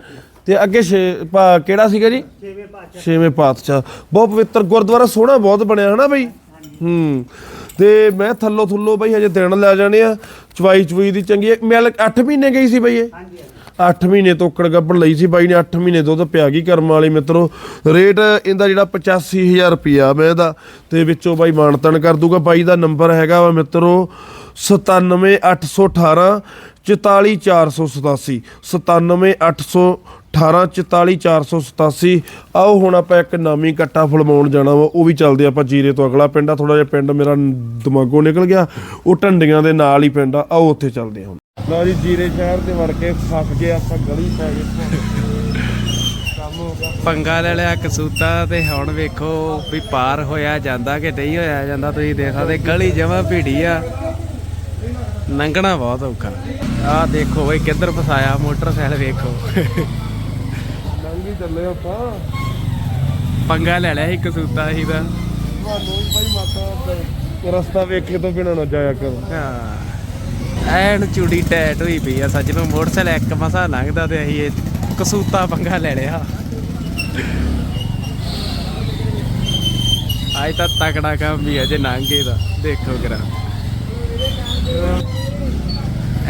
ਤੇ ਅੱਗੇ ਛੇ- ਕਿਹੜਾ ਸੀਗਾ ਜੀ? ਛੇਵੇਂ ਪਾਤਸ਼ਾਹ। ਛੇਵੇਂ ਪਾਤਸ਼ਾਹ। ਬਹੁਤ ਪਵਿੱਤਰ ਗੁਰਦੁਆਰਾ ਸੋਹਣਾ ਬਹੁਤ ਬਣਿਆ ਹਨਾ ਬਈ? ਹੂੰ। ਤੇ ਮੈਂ ਥੱਲੋ ਥੱਲੋ ਬਈ ਹਜੇ ਦਿਨ ਲੈ ਜਾਣੇ ਆ। ਚਵਾਈ ਚਵਾਈ ਦੀ ਚੰਗੀ ਹੈ। ਮਿਲ 8 ਮਹੀਨੇ ਗਈ ਸੀ ਬਈ ਇਹ? 8 ਮਹੀਨੇ ਤੋਕੜ ਗੱਬੜ ਲਈ ਸੀ। ਬਾਈ ਨੇ 8 ਮਹੀਨੇ ਦੁੱਧ ਪਿਆ। ਗਈ ਕਰਮ ਵਾਲੀ ਮਿੱਤਰੋ, ਰੇਟ ਇਹਦਾ ਜਿਹੜਾ 85000 ਰੁਪਿਆ ਮੈਂ ਇਹਦਾ ਤੇ ਵਿੱਚੋਂ ਬਾਈ ਮਾਨਤਨ ਕਰ ਦੂਗਾ। ਬਾਈ ਦਾ ਨੰਬਰ ਹੈਗਾ ਵਾ ਮਿੱਤਰੋ 97818 44487 97818 44487 ਆਓ ਹੁਣ ਆਪਾਂ ਇੱਕ ਨਾਮੀ ਕੱਟਾ ਫਲਮਾਉਣ ਜਾਣਾ ਵਾ, ਉਹ ਵੀ ਚੱਲਦੇ ਆਪਾਂ ਜੀਰੇ ਤੋਂ ਅਗਲਾ ਪਿੰਡ ਆ। ਥੋੜਾ ਜਿਹਾ ਪਿੰਡ ਮੇਰਾ ਦਿਮਾਗੋਂ ਨਿਕਲ ਗਿਆ। ਉਹ ਢੰਡੀਆਂ ਦੇ ਨਾਲ ਹੀ ਪਿੰਡ ਆ। ਆਓ ਉੱਥੇ ਚੱਲਦੇ ਹਾਂ ਹੁਣ। ਲਓ ਜੀ ਜੀਰੇ ਸ਼ਹਿਰ ਤੇ ਵੜ ਕੇ ਫਸ ਗਏ ਆਪਾਂ ਗਲੀ ਪੈ ਗਏ ਕੰਮ ਹੋ ਗਿਆ। ਪੰਗਾ ਲੈ ਲਿਆ ਕਸੂਤਾ ਤੇ ਹੁਣ ਵੇਖੋ ਵੀ ਪਾਰ ਹੋਇਆ ਜਾਂਦਾ ਕਿ ਨਹੀਂ ਹੋਇਆ ਜਾਂਦਾ ਤੁਸੀਂ ਦੇਖ ਸਕਦੇ ਗਲੀ ਜਮਾ ਭੀੜੀ ਆ। ਲੰਘਣਾ ਬਹੁਤ ਔਖਾ। ਆਹ ਦੇਖੋ ਬਈ ਕਿੱਧਰ ਫਸਾਇਆ ਮੋਟਰਸਾਈਕਲ ਵੇਖੋ। ਲੰਘੀ ਚੱਲੇ ਆਪਾਂ। ਪੰਗਾ ਲੈ ਲਿਆ ਸੀ ਕਸੂਤਾ ਸੀ ਦਾ ਤੁਹਾਨੂੰ ਵੀ ਭਾਈ ਮਾਤਾ ਰਸਤਾ ਵੇਖੇ ਤੋਂ ਬਿਨਾਂ ਨਾ ਜਾਇਆ ਕਰੋ। ਹਾਂ। ਐਨ ਚੂੜੀ ਟੈਟ ਹੋਈ ਪਈ ਆ ਸੱਜਣੋ ਮੋਟਰਸਾਈਕਲ ਇੱਕ ਮਸਾ ਲੰਘਦਾ ਤੇ ਅਸੀਂ ਇਹ ਕਸੂਤਾ ਪੰਗਾ ਲੈ ਲਿਆ। ਅੱਜ ਤਾਂ ਤਕੜਾ ਕੰਮ ਵੀ ਅਜੇ ਨਾਂਗੇ ਦਾ ਦੇਖੋ ਕਰਾ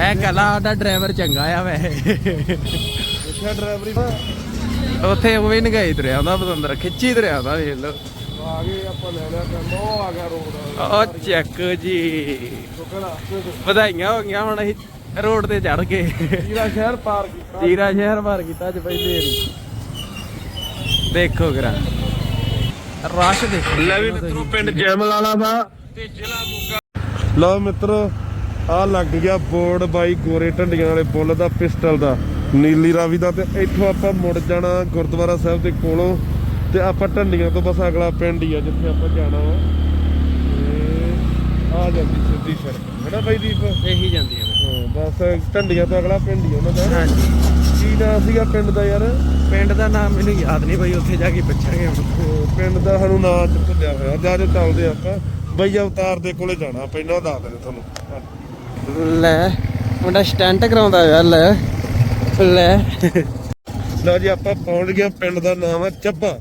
ਇਹ ਕਲਾ ਉਹਦਾ ਡਰਾਈਵਰ ਚੰਗਾ ਆ ਵੈਸੇ। ਦੇਖਿਆ ਡਰਾਈਵਰੀ ਉੱਥੇ ਉਹ ਵੀ ਨਗਾਈ ਤੁਰਿਆ ਹੁੰਦਾ ਬਤੰਦਰ। ਖਿੱਚੀ ਤੁਰਿਆ ਹੁੰਦਾ ਵੇਖ ਲਓ। ਆ ਗਏ ਆਪਾਂ ਲੈ ਲਿਆ ਕੰਮ ਉਹ ਆ ਗਿਆ ਰੋਡ। ਉਹ ਚੱਕ ਜੀ। ਵਧਾਈਆਂ ਹੋ ਗਈਆਂ ਹੁਣ ਅਸੀਂ ਰੋਡ ਤੇ ਚੜ ਗਏ ਜੀਰਾ ਸ਼ਹਿਰ ਪਾਰ ਕੀਤਾ। ਤੀਰਾ ਸ਼ਹਿਰ ਮਾਰ ਕੀਤਾ ਅੱਜ ਪਹਿਲੇ ਵਾਰੀ ਦੇਖੋ ਗਰਾ ਰਸ਼ ਦੇਖੋ। ਲੈ ਵੀ ਮਿੱਤਰੋ ਪਿੰਡ ਜੈਮਲ ਵਾਲਾ ਦਾ। ਤੇ ਜ਼ਿਲ੍ਹਾ ਮੋਗਾ। ਲਓ ਮਿੱਤਰੋ ਆ ਲੱਗ ਗਿਆ ਬੋਰਡ ਬਾਈ ਗੋਰੇ ਢੰਡੀਆਂ ਵਾਲੇ ਬੁੱਲ ਦਾ ਪਿਸਟਲ ਦਾ। ਨੀਲੀ ਰਾਵੀ ਦਾ ਤੇ ਇੱਥੋਂ ਆਪਾਂ ਮੁੜ ਜਾਣਾ ਗੁਰਦੁਆਰਾ ਸਾਹਿਬ ਦੇ ਕੋਲੋਂ। ਤੇ ਆਪਾਂ ਢੰਡੀਆਂ ਤੋਂ ਬਸ ਅਗਲਾ ਪਿੰਡ ਹੀ ਆ ਜਿੱਥੇ ਆਪਾਂ ਜਾਣਾ ਵਾ। ਤੇ ਆ ਜਾਂਦੀ ਸਿੱਧੀ ਸੜਕ। ਹੈਨਾ ਬਾਈ ਦੀਪ? ਇਹੀ ਜਾਂਦੀ ਹੈ ਹਾਂ ਬਸ ਢੰਡੀਆਂ ਤੋਂ ਅਗਲਾ ਪਿੰਡ ਹੀ ਉਹਨਾਂ ਦਾ। ਹਾਂਜੀ। ਕੀ ਨਾਂ ਸੀਗਾ ਪਿੰਡ ਦਾ ਯਾਰ? ਪਿੰਡ ਦਾ ਨਾਮ ਮੈਨੂੰ ਯਾਦ ਨਹੀਂ ਬਈ ਉੱਥੇ ਜਾ ਕੇ ਪੁੱਛਾਂਗੇ ਹੁਣ। ਪਿੰਡ ਦਾ ਸਾਨੂੰ ਨਾਂ ਚ ਭੁੱਲਿਆ ਹੋਇਆ। ਜਾ ਜੇ ਚੱਲਦੇ ਆਪਾਂ। ਬਈ ਅਵਤਾਰ ਦੇ ਕੋਲੇ ਜਾਣਾ ਪਹਿਲਾਂ ਦੱਸ ਦਿੰਦੇ ਤੁਹਾਨੂੰ। ਲੈ ਮੁੰਡਾ ਸਟੈਂਟ ਕਰਾਉਂਦਾ ਹੋਇਆ ਲੈ। ਲੈ। ਲਓ ਜੀ ਆਪਾਂ ਪਹੁੰਚ ਗਏ ਪਿੰਡ ਦਾ ਨਾਮ ਹੈ ਚੱਬਾ।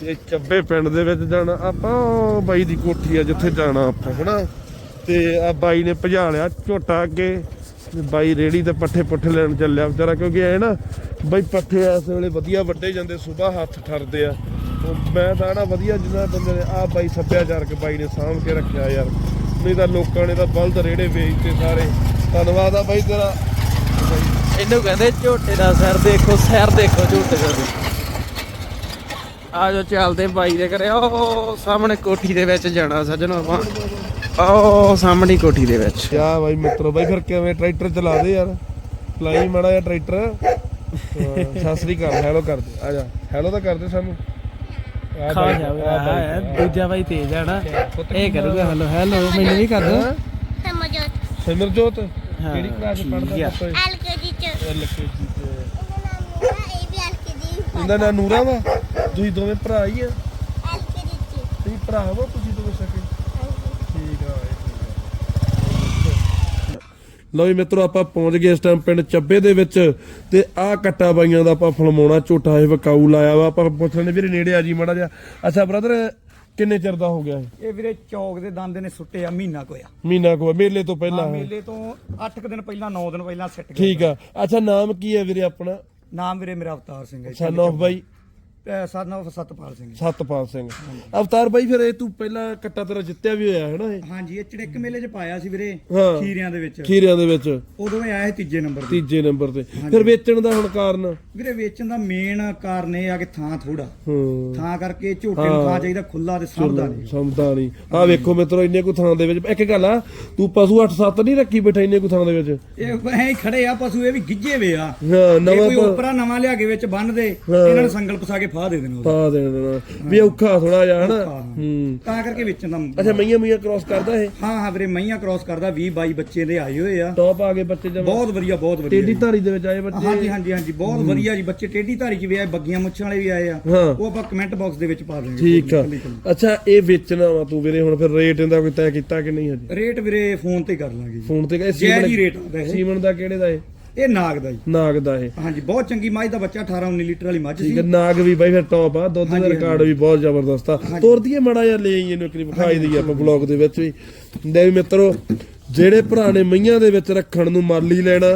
ਤੇ ਚੱਬੇ ਪਿੰਡ ਦੇ ਵਿੱਚ ਜਾਣਾ। ਆਪਾਂ ਬਾਈ ਦੀ ਕੋਠੀ ਆ ਜਿੱਥੇ ਜਾਣਾ ਆਪਾਂ, ਹਨਾ? ਤੇ ਆ ਬਾਈ ਨੇ ਭਜਾ ਲਿਆ ਝੋਟਾ ਅੱਗੇ, ਤੇ ਬਾਈ ਰੇੜੀ ਤੇ ਪੱਠੇ ਪੁੱਠੇ ਲੈਣ ਚੱਲਿਆ ਵਿਚਾਰਾ, ਕਿਉਂਕਿ ਐ ਨਾ, ਬਾਈ ਪੱਠੇ ਇਸ ਵੇਲੇ ਵਧੀਆ ਵੱਡੇ ਜਾਂਦੇ ਸਵੇਰ ਹੱਥ ਠਰਦੇ ਆ। ਮੈਂ ਤਾਂ ਨਾ ਵਧੀਆ ਜਿੰਨਾ ਬੰਦੇ ਨੇ, ਆ ਬਾਈ ਸੱਭਿਆਚਾਰਕ ਬਾਈ ਨੇ ਸਾਂਭ ਕੇ ਰੱਖਿਆ ਯਾਰ। ਨਹੀਂ ਤਾਂ ਲੋਕਾਂ ਨੇ ਤਾਂ ਬਲਦ ਰੇੜੇ ਵੇਚਤੇ ਸਾਰੇ। ਧੰਨਵਾਦ ਆ ਬਾਈ ਤੇਰਾ। ਇਹਨੂੰ ਕਹਿੰਦੇ ਝੋਟੇ ਦਾ ਸਿਰ ਦੇਖੋ ਸਿਰ ਦੇਖੋ ਝੋਟੇ ਦਾ। ਆ ਜੋ ਚੱਲਦੇ ਬਾਈ ਦੇ ਘਰੇ। ਉਹ ਸਾਹਮਣੇ ਕੋਠੀ ਦੇ ਵਿੱਚ ਜਾਣਾ ਸੱਜਣੋ ਆਪਾਂ। ਉਹ ਸਾਹਮਣੀ ਕੋਠੀ ਦੇ ਵਿੱਚ। ਕਿਆ ਬਾਈ ਮਿੱਤਰੋ ਬਾਈ ਫਿਰ ਕਿਵੇਂ ਟਰੈਕਟਰ ਚਲਾ ਦੇ ਯਾਰ? ਚਲਾਈ ਮਾੜਾ ਜਿਹਾ ਟਰੈਕਟਰ। ਸਤਿ ਸ੍ਰੀ ਅਕਾਲ ਹੈਲੋ ਕਰ ਦੇ। ਆ ਜਾ। ਹੈਲੋ ਤਾਂ ਕਰਦੇ ਸਾਨੂੰ। ਆ ਖਾ ਬਾਈ, ਜਾਵੇ ਆ ਦੂਜਾ ਬਾਈ ਤੇਜ ਆ ਨਾ। ਇਹ ਕਰੂਗਾ ਹੈਲੋ ਹੈਲੋ ਮੈਨੂੰ ਵੀ ਕਰ ਦੋ। ਸਿਮਰਜੋਤ। ਹਾਂ, ਕਿਹੜੀ ਕਲਾਸ ਪੜਦਾ ਐਲਕੇਜੀ ਚ। ਐਲਕੇਜੀ ਚ। ਇਹਦਾ ਨਾਂ ਨੂਰਾ ਵਾ? ਤੁਸੀਂ ਦੋਵੇਂ ਭਰਾ ਹੀ ਆ। ਤੁਸੀਂ ਭਰਾ ਵਾ ਤੁਸੀਂ ਦੋਵੇਂ ਸਕੇ? ਠੀਕ ਆ ਲਓ ਜੀ ਮਿੱਤਰੋ ਆਪਾਂ ਪਹੁੰਚ ਗਏ ਇਸ ਟਾਈਮ ਪਿੰਡ ਚੱਬੇ ਦੇ ਵਿੱਚ ਤੇ ਆਹ ਕੱਟਾ ਬਾਈਆਂ ਦਾ ਆਪਾਂ ਫਲਮਾਉਣਾ ਝੋਟਾ ਇਹ ਵਕਾਊ ਲਾਇਆ ਵਾ। ਆਪਾਂ ਪੁੱਛਣੇ ਵੀਰੇ ਨੇੜੇ ਆ ਜੀ ਮਾੜਾ ਜਿਹਾ। ਅੱਛਾ ਬ੍ਰਦਰ ਕਿੰਨੇ ਚਿਰ ਦਾ ਹੋ ਗਿਆ ਇਹ? ਇਹ ਵੀਰੇ ਚੌਕ ਦੇ ਦੰਦ ਨੇ ਸੁੱਟੇ ਆ ਮਹੀਨਾ ਕੋਇਆ ਮਹੀਨਾ ਕੋ ਮੇਲੇ ਤੋਂ ਪਹਿਲਾਂ। ਮੇਲੇ ਤੋਂ 8 ਦਿਨ ਪਹਿਲਾਂ 9 ਦਿਨ ਪਹਿਲਾਂ ਸਿੱਟ ਗਿਆ ਠੀਕ ਆ। ਅੱਛਾ ਨਾਮ ਕੀ ਹੈ ਵੀਰੇ ਆਪਣਾ? ਨਾਮ ਵੀਰੇ ਮੇਰਾ ਅਵਤਾਰ ਸਿੰਘ ਹੈ son of by. Son of Satpal Singh Satpal Singh. ਅਵਤਾਰ ਬਾਈ ਫਿਰ ਇਹ ਤੂੰ ਪਹਿਲਾਂ ਕੱਟਾ ਤੇਰਾ ਜਿੱਤਿਆ ਵੀ ਹੋਇਆ ਹੈ ਨਾ ਇਹ? ਹਾਂਜੀ ਇਹ ਚੜਿੱਕ ਮੇਲੇ 'ਚ ਪਾਇਆ ਸੀ ਵੀਰੇ ਹਾਂ। ਖੀਰਿਆਂ ਦੇ ਵਿੱਚ। ਖੀਰਿਆਂ ਦੇ ਵਿੱਚ। ਉਦੋਂ ਇਹ ਆਇਆ ਸੀ ਤੀਜੇ ਨੰਬਰ ਤੇ। ਤੀਜੇ ਨੰਬਰ ਤੇ। ਫਿਰ ਵੇਚਣ ਦਾ ਹੁਣ ਕਾਰਨ? ਵੀਰੇ ਵੇਚਣ ਦਾ ਮੇਨ ਕਾਰਨ ਇਹ ਆ ਕਿ ਥਾਂ ਥੋੜਾ ਹੂੰ। ਥਾਂ ਕਰਕੇ ਝੋਟੇ ਨੂੰ ਥਾਂ ਚਾਹੀਦਾ ਖੁੱਲਾ ਤੇ ਸਾਂਭਦਾ ਨਹੀਂ। ਸਮਝਦਾ ਨਹੀਂ। ਆ ਵੇਖੋ ਮਿੱਤਰੋ ਇੰਨੇ ਕੁ ਥਾਂ ਦੇ ਵਿੱਚ। ਇੱਕ ਗੱਲ ਆ ਤੂੰ ਪਸ਼ੂ 8-7 ਨਹੀਂ ਰੱਖੀ ਬੈਠਾ ਇੰਨੇ ਕੁ ਥਾਂ ਦੇ ਵਿੱਚ? ਇਹ ਐਂ ਹੀ ਖੜੇ ਆ ਪਸ਼ੂ ਇਹ ਵੀ ਗਿੱਜੇ ਵੇ ਆ। ਹਾਂ ਨਵਾਂ ਕੋਈ ਪ- ਉਪਰਾ ਨਵਾਂ ਲਿਆ ਕੇ ਵਿੱਚ ਬੰਨ ਦੇ ਇਹਨਾਂ ਨੂੰ ਸੰਗਲ ਪਸਾ ਕੇ ਫਾ ਦੇ ਦੇਣਾ ਉਹਦਾ। ਪਾ ਦੇਣਾ ਵੀ ਔਖਾ ਥੋੜਾ ਜਿਹਾ ਹਨਾ? ਹਾਂ। ਤਾਂ ਕਰਕੇ ਵੇਚਣ। ਦਾ ਅੱਛਾ ਮਈਆਂ ਮਈਆਂ ਕ੍ਰਾਸ ਕਰਦਾ ਇਹ? ਹਾਂ ਹਾਂ ਵੀਰੇ ਮਈਆਂ ਕ੍ਰਾਸ ਕਰਦਾ 20 22 ਬੱਚੇ ਦੇ ਆਏ ਹੋਏ ਆ। ਟੌਪ ਆ ਗਏ ਬੱਚੇ ਜਮਾ। ਬਹੁਤ ਵਧੀਆ ਬਹੁਤ ਵਧੀਆ ਟੇਡੀ ਜੀ। ਧਾਰੀ ਦੇ ਵਿੱਚ ਆਏ ਬੱਚੇ। ਹਾਂਜੀ ਹਾਂਜੀ ਹਾਂਜੀ ਬਹੁਤ ਵਧੀਆ ਜੀ ਬੱਚੇ। ਟੇਢੀ ਧਾਰੀ ਚ ਵੀ ਆਏ ਬੱਗੀਆਂ ਮੁੱਛਾਂ ਵਾਲੇ ਵੀ ਆਏ ਆ। ਉਹ ਆਪਾਂ ਕਮੈਂਟ ਬਾਕਸ ਦੇ ਵਿੱਚ ਪਾ ਦੇਵਾਂਗੇ ਠੀਕ ਆ। ਅੱਛਾ ਇਹ ਵੇਚਣਾ ਵਾ ਤੂੰ ਵੀਰੇ ਹੁਣ ਫਿਰ ਰੇਟ ਇਹਦਾ ਕੋਈ ਤੈਅ ਕੀਤਾ ਕਿ ਨਹੀਂ ਹਜੇ? ਰੇਟ ਵੀਰੇ ਫੋਨ ਤੇ ਕਰ ਲਾਂਗੇ ਫੋਨ ਤੇ ਜੀ ਰੇਟ ਸੀਮਨ ਦਾ ਕਿਹੜੇ ਦਾ ਇਹ? ਇਹ ਨਾਗ ਦਾ ਜੀ। ਨਾਗ ਦਾ ਇਹ। ਹਾਂਜੀ ਬਹੁਤ ਚੰਗੀ ਮੱਝ ਦਾ ਬੱਚਾ 18 19 ਲੀਟਰ ਵਾਲੀ ਮੱਝ ਠੀਕ ਹੈ ਸੀ ਨਾਗ ਵੀ ਬਾਈ ਫਿਰ ਟੌਪ ਆ। ਦੁੱਧ ਦਾ ਰਿਕਾਰਡ ਵੀ ਬਹੁਤ ਜ਼ਬਰਦਸਤ ਆ। ਤੋਰਦੀਏ ਮੜਾ ਜਿਹਾ ਲੈ ਆਈ ਇਹਨੂੰ ਇੱਕ ਵਾਰੀ ਵਿਖਾਈ ਦਈਏ ਆਪਾਂ ਬਲੌਗ ਦੇ ਵਿੱਚ ਵੀ। ਲੈ ਵੀ ਮਿੱਤਰੋ ਜਿਹੜੇ ਭਰਾ ਨੇ ਮਈਆਂ ਦੇ ਵਿੱਚ ਰੱਖਣ ਨੂੰ ਮਾਲੀ ਲੈਣਾ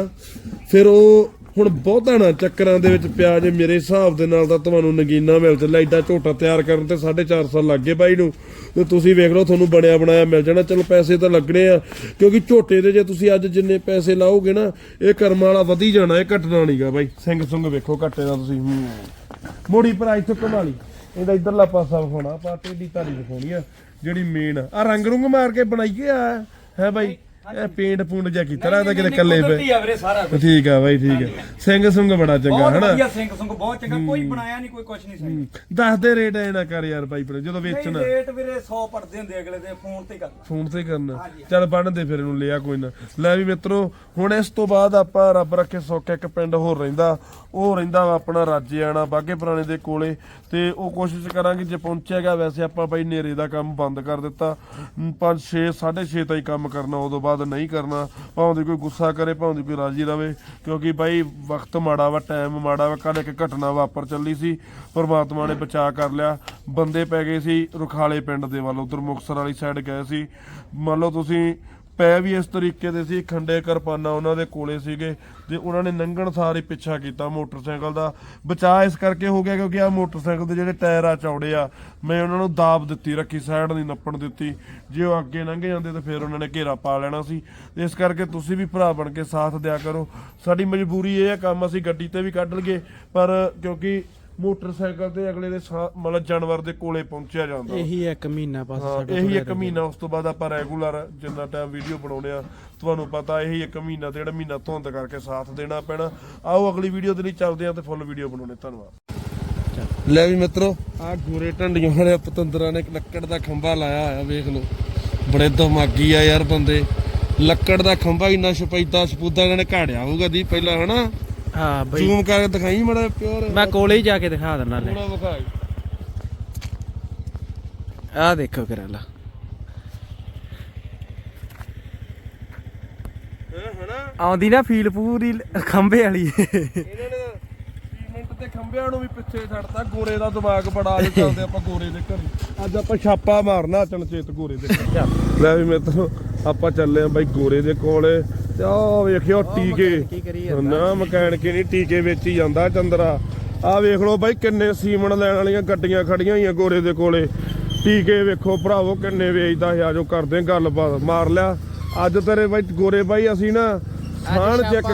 ਫਿਰ ਉਹ ਹੁਣ ਬਹੁਤਾ ਨਾ ਚੱਕਰਾਂ ਦੇ ਵਿੱਚ ਪਿਆ ਜੇ ਮੇਰੇ ਹਿਸਾਬ ਦੇ ਨਾਲ ਤਾਂ ਤੁਹਾਨੂੰ ਨਗੀਨਾ ਮਿਲ ਚੱਲਿਆ ਐਡਾ ਝੋਟਾ ਤਿਆਰ ਕਰਨ ਤੇ 4.5 ਸਾਲ ਲੱਗ ਗਏ ਬਾਈ ਨੂੰ। ਤੇ ਤੁਸੀਂ ਵੇਖ ਲਓ, ਤੁਹਾਨੂੰ ਬਣਿਆ ਬਣਾਇਆ ਮਿਲ ਜਾਣਾ। ਚਲੋ, ਪੈਸੇ ਤਾਂ ਲੱਗਣੇ ਆ, ਕਿਉਂਕਿ ਝੋਟੇ ਦੇ ਜੇ ਤੁਸੀਂ ਅੱਜ ਜਿੰਨੇ ਪੈਸੇ ਲਾਓਗੇ ਨਾ, ਇਹ ਕਰਮ ਵਾਲਾ ਵਧੀ ਜਾਣਾ, ਇਹ ਘਟਣਾ ਨਹੀਂਗਾ ਬਾਈ। ਸਿੰਘ ਸੁੰਗ ਵੇਖੋ ਘੱਟੇ ਦਾ ਤੁਸੀਂ। ਹੂੰ। ਮੋੜੀ ਭਰਾ ਇੱਥੋਂ ਕਮਾ ਲਈ ਇਹਦਾ ਇਧਰਲਾ ਪਾਸਾ ਵਿਖਾਉਣਾ। ਆਪਾਂ ਟੇਢੀ ਧਾਰੀ ਵਿਖਾਉਣੀ ਆ, ਜਿਹੜੀ ਮੇਨ ਆ। ਆਹ ਰੰਗ ਰੁੰਗ ਮਾਰ ਕੇ ਬਣਾਈਏ ਆ। ਹੈ ਬਾਈ? ਇਹ ਪੇਂਟ ਪੂੰਡ ਜਿਹਾ ਕੀਤਾ ਲੱਗਦਾ ਕਿਤੇ ਕੱਲੇ ਪਏ ਆ ਵੀਰੇ ਸਾਰਾ ਕੁਝ ਠੀਕ ਆ ਬਾਈ ਠੀਕ ਆ। ਸਿੰਘ ਸੁੰਗ ਬੜਾ ਚੰਗਾ ਬਹੁਤ ਹਨਾ? ਵਧੀਆ ਸਿੰਘ ਸੰਗ ਬਹੁਤ ਚੰਗਾ। ਕੋਈ ਬਣਾਇਆ ਨਹੀਂ ਕੋਈ ਕੁਛ ਨਹੀਂ ਸੀ ਦੱਸ ਦੇ ਰੇਟ ਐ ਨਾ ਕਰ ਯਾਰ ਬਾਈ ਪਰ ਜਦੋਂ ਨਹੀਂ ਵੇਚਣਾ। ਰੇਟ ਵੀਰੇ 100 ਪੜਦੇ ਹੁੰਦੇ ਅਗਲੇ ਦੇ ਫੋਨ ਤੇ ਕਰ ਫੋਨ ਤੇ ਕਰਨਾ। ਚੱਲ ਬੰਨ ਦੇ ਫਿਰ ਇਹਨੂੰ ਲਿਆ ਕੋਈ ਨਾ। ਲੈ ਵੀ ਮਿੱਤਰੋ ਹੁਣ ਇਸ ਤੋਂ ਬਾਅਦ ਆਪਾਂ ਰੱਬ ਰੱਖੇ ਸੁੱਖ ਇੱਕ ਪਿੰਡ ਹੋਰ ਰਹਿੰਦਾ। ਉਹ ਰਹਿੰਦਾ ਵਾ ਆਪਣਾ ਰਾਜੇ ਰਾਜੇਆਣਾ ਬਾਗੇ ਪੁਰਾਣੇ ਦੇ ਕੋਲੇ। ਤੇ ਉਹ ਕੋਸ਼ਿਸ਼ ਕਰਾਂਗੇ ਜੇ ਪਹੁੰਚਿਆ ਗਿਆ, ਵੈਸੇ ਆਪਾਂ ਬਾਈ ਨੇਰੇ ਦਾ ਕੰਮ ਬੰਦ ਕਰ ਦਿੱਤਾ। 5 6 6:30 ਤਾਈਂ ਕੰਮ ਕਰਨਾ, ਉਦੋਂ ਬਾਅਦ ਨਹੀਂ ਕਰਨਾ। ਭਾਵੇਂ ਦੀ ਕੋਈ ਗੁੱਸਾ ਕਰੇ, ਭਾਵੇਂ ਦੀ ਕੋਈ ਰਾਜੀ ਰਵੇ। ਕਿਉਂਕਿ ਬਾਈ ਵਕਤ ਮਾੜਾ ਵਾ ਟਾਈਮ ਮਾੜਾ ਵਾ ਕੱਲ ਇੱਕ ਘਟਨਾ ਵਾਪਰ ਚੱਲੀ ਸੀ। ਪਰਮਾਤਮਾ ਨੇ ਬਚਾ ਕਰ ਲਿਆ। ਬੰਦੇ ਪੈ ਗਏ ਸੀ ਰੁਖਾਲੇ ਪਿੰਡ ਦੇ ਵੱਲ, ਉਧਰ ਮੁਕਸਰ ਵਾਲੀ ਸਾਈਡ ਗਏ ਸੀ। ਮੰਨ ਲਓ ਤੁਸੀਂ ਪੈ ਵੀ ਇਸ ਤਰੀਕੇ ਦੇ ਸੀ, ਖੰਡੇ ਕਿਰਪਾਨਾਂ ਉਹਨਾਂ ਦੇ ਕੋਲੇ ਸੀਗੇ ਤੇ ਉਹਨਾਂ ਨੇ ਲੰਘਣ ਸਾਰ ਹੀ ਪਿੱਛਾ ਕੀਤਾ ਮੋਟਰਸਾਈਕਲ ਦਾ। ਬਚਾਅ ਇਸ ਕਰਕੇ ਹੋ ਗਿਆ ਕਿਉਂਕਿ ਆ ਮੋਟਰਸਾਈਕਲ ਦੇ ਜਿਹੜੇ ਟਾਇਰ ਆ, ਚੌੜੇ ਆ, ਮੈਂ ਉਹਨਾਂ ਨੂੰ ਦਾਬ ਦਿੱਤੀ, ਰੱਖੀ, ਸਾਈਡ ਨਹੀਂ ਨੱਪਣ ਦਿੱਤੀ। ਜੇ ਉਹ ਅੱਗੇ ਲੰਘ ਜਾਂਦੇ ਤਾਂ ਫਿਰ ਉਹਨਾਂ ਨੇ ਘੇਰਾ ਪਾ ਲੈਣਾ ਸੀ। ਇਸ ਕਰਕੇ ਤੁਸੀਂ ਵੀ ਭਰਾ ਬਣ ਕੇ ਸਾਥ ਦਿਆ ਕਰੋ। ਸਾਡੀ ਮਜਬੂਰੀ ਇਹ ਹੈ ਕੰਮ ਅਸੀਂ ਗੱਡੀ ਤੇ ਵੀ ਕੱਢ ਲਈਏ, ਪਰ ਕਿਉਂਕਿ ਮੋਟਰਸਾਈਕਲ ਤੇ ਅਗਲੇ ਦੇ ਸਾ- ਮਤਲਬ ਜਾਨਵਰ ਦੇ ਕੋਲੇ ਪਹੁੰਚਿਆ ਜਾਂਦਾ। ਇਹੀ ਇੱਕ ਮਹੀਨਾ ਬਸ ਹਾਂ ਸਾਡਾ ਇਹੀ ਇੱਕ ਮਹੀਨਾ ਉਸ ਤੋਂ ਬਾਅਦ ਆਪਾਂ ਰੈਗੂਲਰ ਜਿੰਨਾ ਟਾਈਮ ਵੀਡੀਓ ਬਣਾਉਣੇ ਆ ਤੁਹਾਨੂੰ ਪਤਾ ਇਹੀ ਇੱਕ ਮਹੀਨਾ ਤੇ ਜਿਹੜਾ ਮਹੀਨਾ ਧੁੰਦ ਕਰਕੇ ਸਾਥ ਦੇਣਾ ਪੈਣਾ। ਆਓ ਅਗਲੀ ਵੀਡੀਓ ਦੇ ਲਈ ਚੱਲਦੇ ਆ ਤੇ ਫੁੱਲ ਵੀਡੀਓ ਬਣਾਉਣੇ ਧੰਨਵਾਦ। ਲੈ ਵੀ ਮਿੱਤਰੋ ਆ ਗੋਰੇ ਢੰਡੀਆਂ ਵਾਲੇ ਪਤੰਦਰਾਂ ਨੇ ਇੱਕ ਲੱਕੜ ਦਾ ਖੰਭਾ ਲਾਇਆ ਹੋਇਆ ਵੇਖ ਲਓ। ਬੜੇ ਦਿਮਾਗੀ ਆ ਯਾਰ ਬੰਦੇ। ਲੱਕੜ ਦਾ ਖੰਭਾ ਇੰਨਾ ਸ਼ਪੈਦਾ ਸਪੂਦਾ ਇਹਨਾਂ ਨੇ ਘਾੜਿਆ ਹੋਊਗਾ ਦੀ ਪਹਿਲਾਂ ਹਨਾ? ਹਾਂ ਬਈ। ਜ਼ੂਮ ਕਰਕੇ ਦਿਖਾਈ ਮੜਾ ਪਿਓਰ ਮੈਂ ਕੋਲੇ ਹੀ ਜਾ ਕੇ ਦਿਖਾ ਦਿੰਦਾ ਲੈ। ਪੂਰਾ ਵਿਖਾਈ। ਆਹ ਦੇਖੋ ਕਰਾਲਾ ਹਾਂ ਹਨਾ? ਆਉਂਦੀ ਨਾ ਫੀਲ ਪੂਰੀ ਖੰਭੇ ਵਾਲੀ। ਇਹਨਾਂ ਨੇ ਖੰਭਿਆਂ ਨੂੰ ਵੀ ਪਿੱਛੇ ਛੱਡਤਾ ਗੋਰੇ ਦਾ ਦਿਮਾਗ ਬੜਾ ਅੱਜ ਚੱਲਦੇ ਆਪਾਂ ਗੋਰੇ ਦੇ ਘਰ। ਅੱਜ ਆਪਾਂ ਛਾਪਾ ਮਾਰਨਾ ਚਣਚੇਤ ਗੋਰੇ ਦੇ ਘਰ। ਲੈ ਵੀ ਮਿੱਤਰੋ ਆਪਾਂ ਚੱਲੇ ਆ ਬਾਈ ਗੋਰੇ ਦੇ ਕੋਲੇ ਤੇ ਆਹ ਵੇਖਿਓ ਟੀਕੇ। ਨਾ ਮਕੈਨਿਕ ਨਹੀਂ ਟੀਕੇ ਵੇਚੀ ਜਾਂਦਾ ਚੰਦਰਾ। ਆਹ ਵੇਖ ਲਓ ਬਾਈ ਕਿੰਨੇ ਸੀਮਣ ਲੈਣ ਵਾਲੀਆਂ ਗੱਡੀਆਂ ਖੜੀਆਂ ਹੋਈਆਂ ਗੋਰੇ ਦੇ ਕੋਲੇ। ਟੀਕੇ ਵੇਖੋ ਭਰਾਵੋ ਕਿੰਨੇ ਵੇਚਦਾ ਹੈ ਆਜੋ ਕਰਦੇ ਆਂ ਗੱਲਬਾਤ। ਮਾਰ ਲਿਆ। ਅੱਜ ਤੇਰੇ ਬਾਈ ਗੋਰੇ ਬਾਈ ਅਸੀਂ ਨਾ ਸਾਣ ਚੈੱਕ